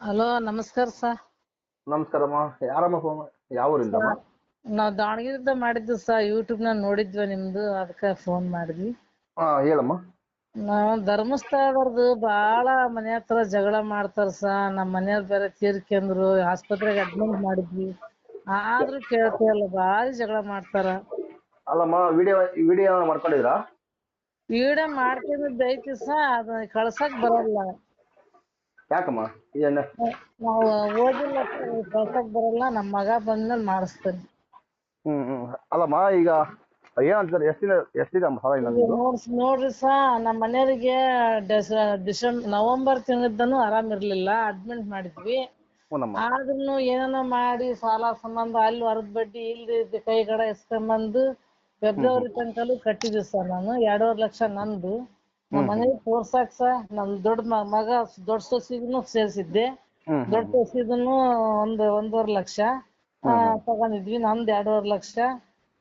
Hello ನಮಸ್ಕಾರ sir ನಮಸ್ಕಾರಮ್ಮ. ಯಾರಮ್ಮ phone ಯಾವ ಊರಿಂದಮ್ಮ ನಾವ್ ದಾವಣಗೆರೆಯಿಂದ ಮಾಡಿದ್ದು ಸರ್ ಯೂಟ್ಯೂಬ್ ನಾಗ ನೋಡಿದ್ವಿ ನಿಮ್ದು ಅದಕ್ಕೆ ಫೋನ್ ಮಾಡಿದ್ವಿ. ಹಾ ಹೇಳಮ್ಮ. ನಾವ್ ಧರ್ಮಸ್ಥಳದವ್ರದ್ದು ಬಾಳ ಮನೆ ಹತ್ರ ಜಗಳ ಮಾಡ್ತಾರ ಸರ್ ನಮ್ಮ ಮನೆಯವ್ರ ಬೇರೆ ತೀರ್ಕೊಂಡ್ರು ಆಸ್ಪತ್ರೆಗೆ ಅಡ್ಮಿಟ್ ಮಾಡಿದ್ವಿ. ಆದ್ರೂ ಕೇಳ್ತಿಲ್ಲ ಭಾರಿ ಜಗಳ ಮಾಡ್ತಾರ. ಅಲ್ಲಮ್ಮ ವಿಡಿಯೋ ವಿಡಿಯೋ ಮಾಡ್ಕೊಂಡಿದ್ರಾ? ವಿಡಿಯೋ ಮಾಡ್ಕೊಂಡಿದ್ದು ಐತಿ ಸ ಅದ ಕಳ್ಸಕ್ ಬರಲ್ಲ. ಯಾಕಮ್ಮ? ಇದನ್ನ ನಾವು ಓದಿಲ್ಲ ಕೆಲಸಕ್ಕೆ ಬರಲ್ಲ ನಮ್ಮ ಮಗ ಬಂದ್ಮೇಲೆ ಮಾಡಿಸ್ತೇನೆ. ಹ್ಮ್ ಹ್ಮ್. ಅಲ್ಲಮ್ಮ ಈಗ ಏನಂತಾರೆ ಎಷ್ಟಿದೆ ಎಷ್ಟಿದೆ ಅಮ್ಮ ಸಾಲ ನೋಡ್ಸ್ ನೋಡ್ರಿ ಸಾ ನಮ್ಮ ಮನೆಯವ್ರಿಗೆ ಡಿಸೆಂಬರ್ ನವೆಂಬರ್ ತಿಂಗಳಿದ್ದನು ಆರಾಮ್ ಇರ್ಲಿಲ್ಲ. ಅಡ್ಮಿಟ್ ಮಾಡಿದ್ವಿ. ಹ್ಞೂನಮ್ಮ ಆದ್ರೂ ಏನೇನೋ ಮಾಡಿ ಸಾಲ ಸಂಬಂಧ ಅಲ್ಲಿ ಹೊರದ್ ಬಡ್ಡಿ ಇಲ್ಲಿ ಕೈಗಡ ಎಸ್ಕೊಂಬಂದು ಫೆಬ್ರವರಿ ತನಕಲು ಕಟ್ಟಿದ್ವಿ ಸರ್ ನಾನು. ಎರಡೂವರೆ ಲಕ್ಷ ನಂದು. ನಮ್ಮ ಮನೇಲಿ ತೋರ್ಸಾಕ ಸ ನಮ್ ದೊಡ್ಡ ಮಗ ದೊಡ್ಡ ಸೊಸಿಗೂ ಸೇರ್ಸಿದ್ದೆ. ದೊಡ್ಡ ಸೊಸಿದನು ಒಂದ್ ಒಂದೂವರೆ ಲಕ್ಷ. ಆ, ತಗೊಂಡಿದ್ವಿ ನಮ್ದು ಎರಡೂವರೆ ಲಕ್ಷ.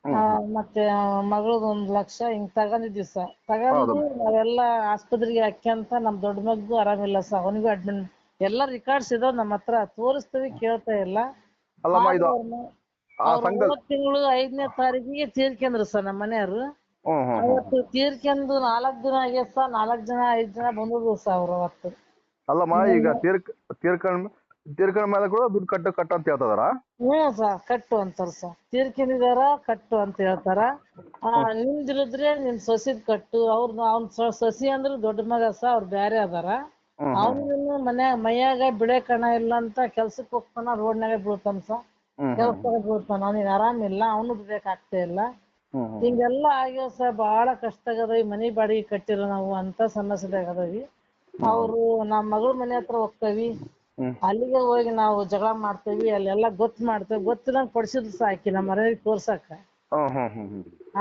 ಆ, ಮತ್ತೆ ಮಗಳದ್ ಒಂದ್ ಲಕ್ಷ ಹಿಂಗ್ ತಗೊಂಡಿದ್ವಿ ಸರ್ ತಗೊಂಡು ನಾವೆಲ್ಲ ಆಸ್ಪತ್ರೆಗೆ ಹಾಕ್ಯಂತ ನಮ್ ದೊಡ್ಡ ಮಗ್ಗು ಆರಾಮಿಲ್ಲ ಸರ್ ಅವನಿಗೂ ಅಡ್ಮಿಟ್ ಎಲ್ಲಾ ರೆಕಾರ್ಡ್ಸ್ ಇದಾವ್ ನಮ್ಮ ಹತ್ರ ತೋರಿಸ್ತೀವಿ ಕೇಳ್ತಾ ಇಲ್ಲ. ಅಲ್ಲಮ್ಮ ಇದು ಆ ಸಂಘ ಹೋದ್ ತಿಂಗಳು ಐದನೇ ತಾರೀಕಿಗೆ ತೀರ್ಕೊಂಡ್ರು ಸರ್ ನಮ್ಮ ಮನೆಯವ್ರು. ಅವತ್ತು ತೀರ್ಕೊಂಡು ನಾಲ್ಕ್ ದಿನ ಆಗ್ಯದ ಸರ್ ನಾಲ್ಕ್ ಜನ ಐದ್ ಜನ ಬಂದಿದ್ರು ಸರ್ ಅವ್ರು ಅವತ್ತು. ಅಲ್ಲಮ್ಮ ಈಗ ತೀರ್ಕ ತೀರ್ಕೊಂಡ್ ತೀರ್ಕೊಂಡ ಮೇಲೆ ಕೂಡ ದುಡ್ಡು ಕಟ್ಟು ಕಟ್ಟು ಅಂತ ಹೇಳ್ತದಾರ? ಹ್ಮ್ ಸರ್ ಕಟ್ಟು ಅಂತಾರ ಸರ್ ತೀರ್ಕೊಂಡಿದಾರ ಕಟ್ಟು ಅಂತ ಹೇಳ್ತಾರ. ಆ ನಿಮ್ದಿರಿದ್ರೆ ನಿಮ್ ಸೊಸಿದ್ ಕಟ್ಟು ಅವ್ರ ಅವ್ನ ಸೊಸಿ ಅಂದ್ರೆ ದೊಡ್ಡ ಮಗ ಸ ಅವ್ರು ಬ್ಯಾರೆ ಅದಾರ. ಹ್ಮ್ ಮನ್ಯಾಗ ಮೈಯಾಗ ಬಿಳೆ ಕಣ ಇಲ್ಲ ಅಂತ ಕೆಲ್ಸಕ್ ಹೋಗ್ತಾನ ರೋಡ್ನಾಗ ಬೀಳ್ತಾನ ಸ. ಹ್ಮ್ ಕೆಲ್ಸದಾಗ ಬೀಳ್ತಾನ ಅವ್ನಿಗೆ ಆರಾಮಿಲ್ಲ ಅವನು ಬೇಕಾಗ್ತೇ ಆಗ್ತಾ ಇಲ್ಲ. ಹಿಂಗೆಲ್ಲ ಆಗ್ಯಾವ ಸರ್ ಬಾಳ ಕಷ್ಟ ಈ ಮನಿ ಬಾಡಿಗೆ ಕಟ್ಟಿಲ್ಲ ನಾವು ಅಂತ ಸಮಸ್ಯೆದಾಗ ಅದವಿ ಅವ್ರು ನಮ್ ಮಗಳ ಮನೆ ಹತ್ರ ಹೋಗ್ತೇವಿ. ಅಲ್ಲಿಗೆ ಹೋಗಿ ನಾವು ಜಗಳ ಮಾಡ್ತೇವಿ ಅಲ್ಲೆಲ್ಲ ಗೊತ್ತ ಮಾಡ್ತೇವಿ. ಗೊತ್ತಿರಂಗ್ ಕೊಡ್ಸಿದ್ರು ಸಾಕಿ ನಮ್ಮ ಮನೆಗೆ ತೋರ್ಸಾಕ.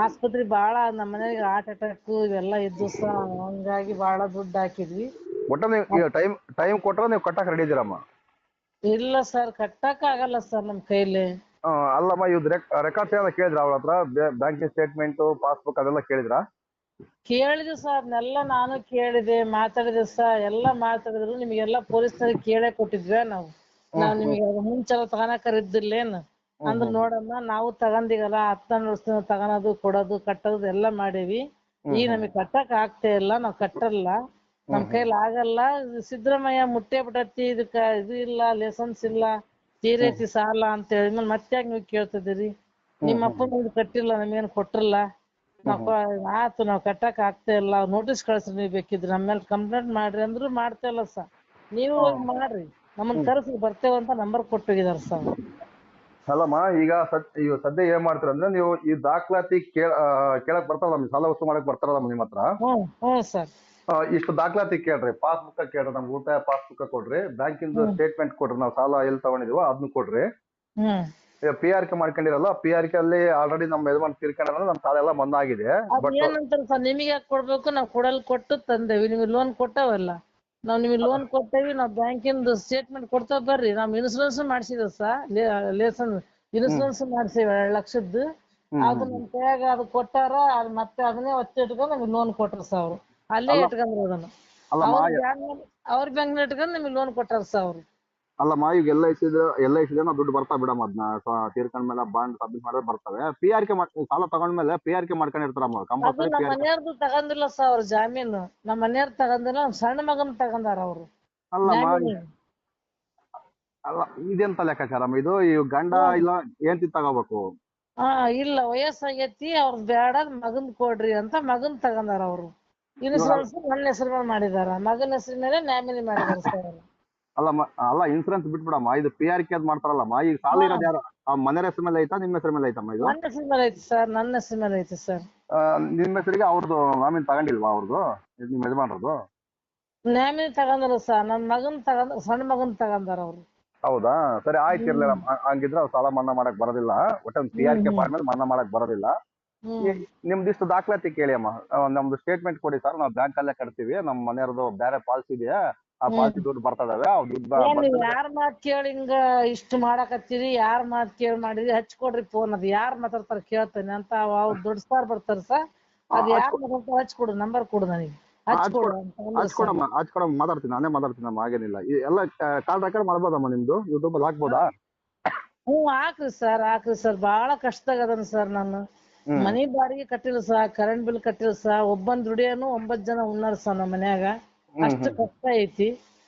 ಆಸ್ಪತ್ರೆ ಬಾಳ ನಮ್ಮ ಮನೆಗೆ ಹಾರ್ಟ್ ಅಟ್ಯಾಕ್ ಇವೆಲ್ಲಾ ಇದ್ದು ಸಹ ಹಂಗಾಗಿ ಬಾಳ ದುಡ್ಡು ಹಾಕಿದ್ವಿ. ಒಟ್ಟ ನೀವು ಟೈಮ್ ಟೈಮ್ ಕೊಟ್ರೆ ನೀವು ಕಟ್ಟಕ್ ರೆಡಿ ಇದ್ದೀರಮ್ಮ ಇಲ್ಲ ಸರ್ ಕಟ್ಟಕ್ ಆಗಲ್ಲ ಸರ್ ನಮ್ಮ ಕೈಲಿ. ಅಲ್ಲಮ್ಮ ಇವ್ದು ರೆಕಾರ್ಡ್ಸ್ ಏನಾದ್ರು ಕೇಳಿದ್ರ ಅವ್ರ ಹತ್ರ? ಬ್ಯಾಂಕಿನ ಸ್ಟೇಟ್ಮೆಂಟ್ ಪಾಸ್ಬುಕ್ ಅದೆಲ್ಲ ಕೇಳಿದ್ರ? ಕೇಳಿದೆ ಸರ್. ಅದನ್ನೆಲ್ಲ ನಾನು ಕೇಳಿದೆ ಮಾತಾಡಿದೆ ಸರ್. ಎಲ್ಲ ಮಾತಾಡಿದ್ರು. ನಿಮಗೆಲ್ಲ ಪೊಲೀಸ್ನವ್ರಿಗೆ ಕೇಳೇ ಕೊಟ್ಟಿದ್ವಿ ನಾವು. ನಾವು ನಿಮಗೆ ಮುಂಚೆ ಮುಂಚೆಲ್ಲ ತಗೊಳಕರ ಅಂದ್ರೆ ಅಂದ್ರ ನೋಡಮ್ಮ ನಾವು ತಗೊಂಡಿಗಲ್ಲ ಹತ್ತ ವರ್ಷ ತಗೋಣದು ಕೊಡೋದು ಕಟ್ಟೋದು ಎಲ್ಲ ಮಾಡೇವಿ. ಈಗ ನಮಗೆ ಕಟ್ಟಕ್ ಆಗ್ತಾ ಇಲ್ಲ. ನಾವ್ ಕಟ್ಟಲ್ಲ. ನಮ್ ಕೈಲಿ ಆಗಲ್ಲ. ಸಿದ್ದರಾಮಯ್ಯ ಮುಟ್ಟೆ ಬಿಟ್ಟತಿ. ಇದಕ್ಕ ಇದು ಇಲ್ಲ ಲೈಸೆನ್ಸ್ ಇಲ್ಲ. ತೀರೈತಿ ಸಾಲ ಅಂತ ಹೇಳಿದ್ಮೇಲೆ ಮತ್ತೆ ಯಾಕೆ ನೀವು ಕೇಳ್ತಿದ್ದೀರಿ? ನಿಮ್ಮ ಅಪ್ಪನ ಇದು ಕಟ್ಟಿಲ್ಲ ನಮಗೇನು ಕೊಟ್ರಲ್ಲ? ನಾವ್ ಆತು ನಾವ್ ಕಟ್ಟಕ್ ಆಗ್ತಾ ಇಲ್ಲ ನೋಟಿಸ್ ಕಳ್ಸ್ರಿ ನೀವ್ ಬೇಕಿದ್ರೆ ನಮ್ಮ ಮೇಲೆ ಕಂಪ್ಲೇಂಟ್ ಮಾಡ್ರಿ ಅಂದ್ರು ಮಾಡ್ತಾ ಇಲ್ಲ ಸರ್. ನೀವು ಹೋಗಿ ಮಾಡ್ರಿ ನಮ್ಮನ್ನ ಕರೆಸಿ ಬರ್ತೇವಂತ ನಂಬರ್ ಕೊಟ್ಟೋಗಿದಾರ ಸರ್. ಅಲ್ಲಮ್ಮ ಈಗ ಸದ್ ಈಗ ಸದ್ಯ ಏನ್ ಮಾಡ್ತೀರ ಅಂದ್ರೆ ನೀವು ಈ ದಾಖಲಾತಿ ಕೇಳ ಕೇಳಕ್ ಬರ್ತಾರಲ್ಲ ಸಾಲ ವಸೂಲು ಮಾಡಕ್ ಬರ್ತಾರಲ್ಲ ನಿಮ್ ಹತ್ರ? ಹ್ಮ್ ಹ್ಮ್ ಸರ್. ಇಷ್ಟು ದಾಖಲಾತಿ ಕೇಳ್ರಿ. ಪಾಸ್ಬುಕ್ ಕೇಳ್ರಿ ನಮ್ಗೆ ಉಳಿತಾಯ ಪಾಸ್ಬುಕ್ ಕೊಡ್ರಿ. ಬ್ಯಾಂಕಿಂದ ಸ್ಟೇಟ್ಮೆಂಟ್ ಕೊಡ್ರಿ ನಾವು ಸಾಲ ಎಲ್ಲಿ ತಗೊಂಡಿದೀವೋ ಅದನ್ನ ಕೊಡ್ರಿ. ಪಿ ಆರ್ ಕೆ ಮಾಡ್ಕೊಂಡಿರಲ್ಲ ಪಿ ಆರ್ ಕೆ ಅಲ್ಲಿ ಆಲ್ರೆಡಿ ನಮ್ಮ ಯಜಮಾನ್ ತೀರ್ಕೊಂಡ್ರೆ ನಮ್ ಸಾಲ ಎಲ್ಲ ಬಂದ್ ಆಗಿದೆ ಬಟ್ ನಿಮಗೆ ಯಾಕೆ ಕೊಡ್ಬೇಕು? ನಾವು ಕೊಡಲ್ ಕೊಟ್ಟು ತಂದೇವಿ. ನಿಮಗೆ ಲೋನ್ ಕೊಟ್ಟವಲ್ಲ. ನಾವ್ ನಿಮಗೆ ಲೋನ್ ಕೊಟ್ಟೇವಿ ನಾವ್ ಬ್ಯಾಂಕಿಂದ ಸ್ಟೇಟ್ಮೆಂಟ್ ಕೊಡ್ತಾ ಬರ್ರಿ. ನಾವ್ ಇನ್ಸೂರೆನ್ಸ್ ಮಾಡ್ಸಿದೇವ್ ಸರ್ ಲೇಸನ್ ಇನ್ಸೂರೆನ್ಸ್ ಮಾಡ್ಸೇವಿ ಎರಡ್ ಲಕ್ಷದ್ದು. ಅದು ನಮ್ ಕೈಯಾಗ ಅದು ಕೊಟ್ಟಾರ ಅದ್ ಮತ್ತೆ ಅದನ್ನೇ ಒತ್ತಿಟ್ಕೊಂಡು ನಮಗೆ ಲೋನ್ ಕೊಟ್ರ ಸರ್ ಅವ್ರು. ಅಲ್ಲೇ ಇಟ್ಕೊಂಡ್ರು ಅದನ್ನ. ಅವ್ರ ಬ್ಯಾಂಕ್ ಅವ್ರ ಇಟ್ಕೊಂಡ್ ನಿಮಗೆ ಲೋನ್ ಕೊಟ್ಟಾರ ಸರ್ ಅವ್ರು. ಅಲ್ಲಮ್ಮ ಈಗ ಎಲ್ಲ ಇಸಿದ್ರೆ ಎಲ್ಲ ಇಸಿದ್ರೆ ನಾವು ದುಡ್ಡು ಬರ್ತಾ ಬಿಡಮ್ಮ ಅದನ್ನ ತೀರ್ಕೊಂಡ್ಮೇಲೆ ಬಾಂಡ್ ಸಬ್ಮಿಟ್ ಮಾಡಿದ್ರೆ ಬರ್ತವೆ. ಪಿ ಆರ್ ಕೆ ಸಾಲ ತಗೊಂಡ್ಮೇಲೆ ಪಿ ಆರ್ ಕೆ ಮಾಡ್ಕೊಂಡಿರ್ತಾರಮ್ಮ ಕಂಪಲ್ಸರಿ ನಮ್ಮ ಮನೆಯವ್ರದ್ದು ತಗೊಂಡಿಲ್ಲ ಸರ್ ಅವ್ರ ಜಾಮೀನು. ನಮ್ಮ ಮನೆಯವ್ರು ತಗೊಂಡಿಲ್ಲ ನಮ್ಮ ಸಣ್ಣ ಮಗನ ತಗೊಂಡಾರ ಅವರು. ಅಲ್ಲಮ್ಮ. ಅಲ್ಲ ಇದೆಂತ ಲೆಕ್ಕಾಚಾರಮ್ಮ ಇದು? ಈ ಗಂಡ ಇಲ್ಲ ಹೆಂಡತಿ ತಗೋಬೇಕು. ಹಾ ಇಲ್ಲ ವಯಸ್ಸಾಗೈತಿ ಅವ್ರದ್ ಬೇಡ ಮಗನ್ ಕೊಡ್ರಿ ಅಂತ ಮಗನ್ ತಗೊಂಡಾರ ಅವ್ರು. ಇನ್ಸೂರೆನ್ಸ್ ನನ್ನ ಹೆಸರು ಮೇಲೆ ಮಾಡಿದಾರ. ಮಗನ ಹೆಸರು ಮೇಲೆ ನ್ಯಾಮಿನಿ ಮಾಡಿದಾರ ಸರ್. ಅಲ್ಲ ಮ- ಅಲ್ಲ ಇನ್ಸೂರೆನ್ಸ್ ಬಿಟ್ಬಿಡಮ್ಮ. ಇದು ಪಿ ಆರ್ ಕೆ ಅದ್ ಮಾಡ್ತಾರಲ್ಲಮ್ಮ ಈಗ ಸಾಲ ಇರೋದು ಯಾರು? ಆ ಮನೆ ಹೆಸರು ಮೇಲೆ ಐತಾ ನಿಮ್ಮ ಹೆಸರು ಮೇಲೆ ಐತಮ್ಮ ಇದು? ನನ್ನ ಹೆಸರು ಮೇಲೆ ಐತಿ ಸರ್ ನನ್ನ ಹೆಸರು ಮೇಲೆ ಐತಿ ಸರ್. ಆ, ನಿಮ್ಮ ಹೆಸರಿಗೆ ಅವ್ರದ್ದು ನಾಮಿನ್ ತಗೊಂಡಿಲ್ವಾ ಅವ್ರದ್ದು ಇದು ನಿಮ್ಮ ಯಜಮಾನ್ರದ್ದು? ನ್ಯಾಮಿನಿ ತಗೊಂಡ್ರು ಸರ್ ನನ್ನ ಮಗನ್ ತಗೊಂಡ್ ಸಣ್ಣ ಮಗನ್ ತಗೊಂಡಾರ ಅವ್ರು. ಹೌದಾ? ಸರಿ ಆಯ್ತು ಇರ್ಲಿಲ್ಲ ಹಂಗಿದ್ರೆ ಅವ್ರು ಸಾಲ ಮನ್ನಾ ಮಾಡಕ್ ಬರೋದಿಲ್ಲ. ಒಟ್ಟೊಂದು ಪಿ ಆರ್ ಕೆ ಮೇಲೆ ಮನ್ನಾ ಮಾಡಕ್ ಬರೋದಿಲ್ಲ. ಹ್ಮ್. ನಿಮ್ದಿಷ್ಟು ದಾಖಲಾತಿ ಕೇಳಿ ಅಮ್ಮ. ಆ, ನಮ್ದು ಸ್ಟೇಟ್ಮೆಂಟ್ ಕೊಡಿ ಸರ್ ನಾವು ಬ್ಯಾಂಕ್ ಅಲ್ಲೇ ಕಟ್ತೀವಿ. ನಮ್ಮ ಮನೆಯವ್ರದ್ದು ಬೇರೆ ಪಾಲಿಸಿ ಇದೆಯಾ? ಆ ಪಾಲಿಸಿ ದುಡ್ಡು ಬರ್ತದವೆ ಯಾರ ದುಡ್ಡು ಬ- ಏನ್ ನೀವ್ ಯಾರ್ ಮಾತ್ ಕೇಳಿ ಹಿಂಗ ಇಷ್ಟ ಮಾಡಾಕತ್ತೀರಿ? ಯಾರ್ ಮಾತ್ ಕೇಳಿ ಮಾಡಿದ್ರಿ? ಹಚ್ಕೊಡ್ರಿ ಫೋನ್ ಅದ್. ಯಾರ್ ಮಾತಾಡ್ತಾರ ಕೇಳ್ತೇನೆ ಅಂತ ಅವ್ ದುಡ್ಡು ಸಾರ್ ಬರ್ತಾರ ಸರ್ ಅದ್ ಯಾರ್ ಮಾತಾಡ್ತಾರ ಹಚ್ಕೊಡು ನಂಬರ್ ಕೊಡು ನನಗೆ. ಹಚ್ಕೊಡು ಅಂತ ಅಂದ್ರು ಸರ್. ಹಚ್ಕೊಡಮ್ಮ ಹಚ್ಕೊಡಮ್ಮ. ಮಾತಾಡ್ತೀನಿ. ನಾನೇ ಮಾತಾಡ್ತೀನಿ ಹಾಗೇನಿಲ್ಲ. ಈ ಎಲ್ಲ ಕಾಲ್ ರೆಕಾರ್ಡ್ ಮಾಡ್ಬೋದಮ್ಮ ನಿಮ್ದು? ಯೂಟ್ಯೂಬ್ ಅಲ್ಲಿ ಹಾಕ್ಬೋದಾ? ಹ್ಞೂ ಹಾಕ್ರಿ ಸರ್ ಹಾಕ್ರಿ ಸರ್ ಬಾಳ ಕಷ್ಟದಾಗ ಅದನ್ ಸರ್ ನಾನು. ಮನಿ ಬಾಡಿಗೆ ಕಟ್ಟಿಲ್ಲ ಸಾ ಕರೆಂಟ್ ಬಿಲ್ ಕಟ್ಟಿಲ್ಲ ಸಾ ಒಬ್ಬನ್ ದುಡಿಯೋನು ಒಂಬತ್ ಜನ ಉಣ್ಣಾರ ಸಾ ನಮ್ಮ ಮನ್ಯಾಗ. ಅಷ್ಟು ಕಷ್ಟ ಐತಿ.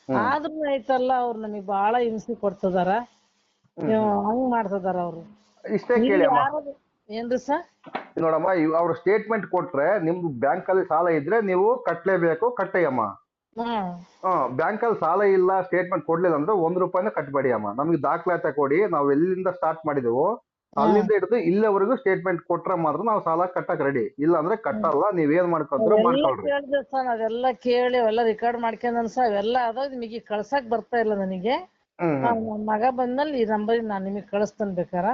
ಆದ್ರೂ ಐತಲ್ಲ ಅವ್ರು ನಮಗ್ ಬಾಳ ಹಿಂಸೆ ಕೊಡ್ತದಾರ. ಹಂಗ್ ಮಾಡ್ತದಾರ ಅವ್ರು. ಇಷ್ಟೇ ಕೇಳಿ ಅಮ್ಮ. ಏನ್ರಿ ಸರ್? ನೋಡಮ್ಮ ಇವ್- ಅವ್ರು ಸ್ಟೇಟ್ಮೆಂಟ್ ಕೊಟ್ರೆ ನಿಮ್ದು ಬ್ಯಾಂಕ್ ಅಲ್ಲಿ ಸಾಲ ಇದ್ರೆ ನೀವು ಕಟ್ಲೇಬೇಕು ಕಟ್ಟೆಯಮ್ಮ ಹ್ಮ್ ಹ್ಮ್ ಬ್ಯಾಂಕ್ ಅಲ್ಲಿ ಸಾಲ ಇಲ್ಲ ಸ್ಟೇಟ್ಮೆಂಟ್ ಕೊಡ್ಲಿಲ್ಲ ಅಂದ್ರೆ ಒಂದ್ ರೂಪಾಯಿನ ಕಟ್ಬೇಡಿ ಅಮ್ಮ. ನಮ್ಗೆ ದಾಖಲಾತಿ ಕೊಡಿ ನಾವು ಎಲ್ಲಿಂದ ಸ್ಟಾರ್ಟ್ ಮಾಡಿದೆವು ಅಲ್ಲಿಂದ ಹಿಡಿದು ಇಲ್ಲಿವರೆಗೂ ಸ್ಟೇಟ್ಮೆಂಟ್ ಕೊಟ್ರೆ ಮಾತ್ರ ನಾವು ಸಾಲ ಕಟ್ಟಕ್ ರೆಡಿ ಇಲ್ಲ ಅಂದ್ರೆ ಕಟ್ಟಲ್ಲ ನೀವ್ ಏನ್ ಮಾಡ್ಕೊಂಡ್ರೆ ಮಾಡ್ಕೊಳ್ರಿ. ಕೇಳಿದೆ ಸರ್ ಅದೆಲ್ಲ ಕೇಳಿ ಅವೆಲ್ಲ ರೆಕಾರ್ಡ್ ಮಾಡ್ಕೊಂಡ್ ಸರ್ ಅವೆಲ್ಲ ಅದ ನಿಮಗೆ ಕಳ್ಸಕ್ ಬರ್ತಾ ಇಲ್ಲ ನನಗೆ. ಹ್ಮ್ ಹ್ಮ್. ನನ್ನ ಮಗ ಬಂದ್ಮೇಲೆ ಈ ನಂಬರ್ ನಾನ್ ನಿಮಗೆ ಕಳಿಸ್ತೇನೆ ಬೇಕಾರ.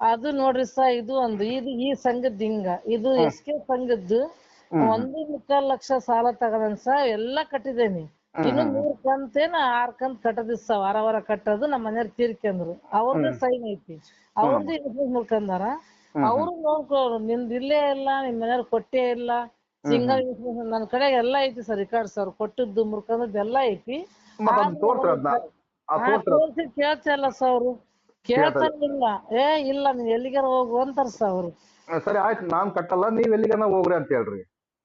ಅದು ನೋಡ್ರಿ ಸರ್ ಇದು ಒಂದು ಇದು ಈ ಸಂಘದ್ ಹಿಂಗ. ಇದು ಎಸ್ ಕೆ ಸಂಘದ್ದು ಒಂದು ಮುಕ್ಕಾಲ್ ಲಕ್ಷ ಸಾಲ ತಗದನ್ ಸರ್ ಎಲ್ಲಾ ಕಟ್ಟಿದೇನಿ ಇನ್ನು ಮೂರ್ ಕಂತೇನ ಆರ್ ಕಂತ್ ಕಟ್ಟದಿಸ್ ಸ ವಾರ ವಾರ ಕಟ್ಟೋದು ನಮ್ಮ ಮನೆಯವ್ರ ತೀರ್ಕೊಂಡ್ರು ಅವ್ರದ್ದು ಸೈನ್ ಐತಿ. ಅವ್ರದ್ದು ಇನ್ಸೂರೆನ್ಸ್ ಮುರ್ಕಂದಾರ ಅವ್ರು ನೋಡ್ಕೊಳ್ಳೋರು ನಿಮ್ದು ಇಲ್ಲೇ ಇಲ್ಲ ನಿಮ್ ಮನೆಯವ್ರ ಕೊಟ್ಟೇ ಇಲ್ಲ ಸಿಂಗಲ್ ಇನ್ಸೂರೆನ್ಸ್ ನನ್ ಕಡೆ ಎಲ್ಲಾ ಐತಿ ಸರ್ ರೆಕಾರ್ಡ್ಸ್ ಅವ್ರು ಕೊಟ್ಟಿದ್ದು ಮುರ್ಕೊಂಡದ್ದು ಎಲ್ಲಾ ಐತಿ. ತೋರ್ಸಿ ಕೇಳ್ತಲ್ಲ ಸ ಅವ್ರು. ಕೇಳ್ತಾರಿಲ್ಲ ಏ ಇಲ್ಲ ನೀನ್ ಎಲ್ಲಿಗಾರ ಹೋಗು ಅಂತಾರ ಸ ಅವ್ರು. ಸರಿ ಆಯ್ತು. ನಾನ್ ಕಟ್ಟಲ್ಲ ನೀವ್ ಎಲ್ಲಿಗಾನ ಹೋಗ್ರಿ ಅಂತ ಹೇಳ್ರಿ.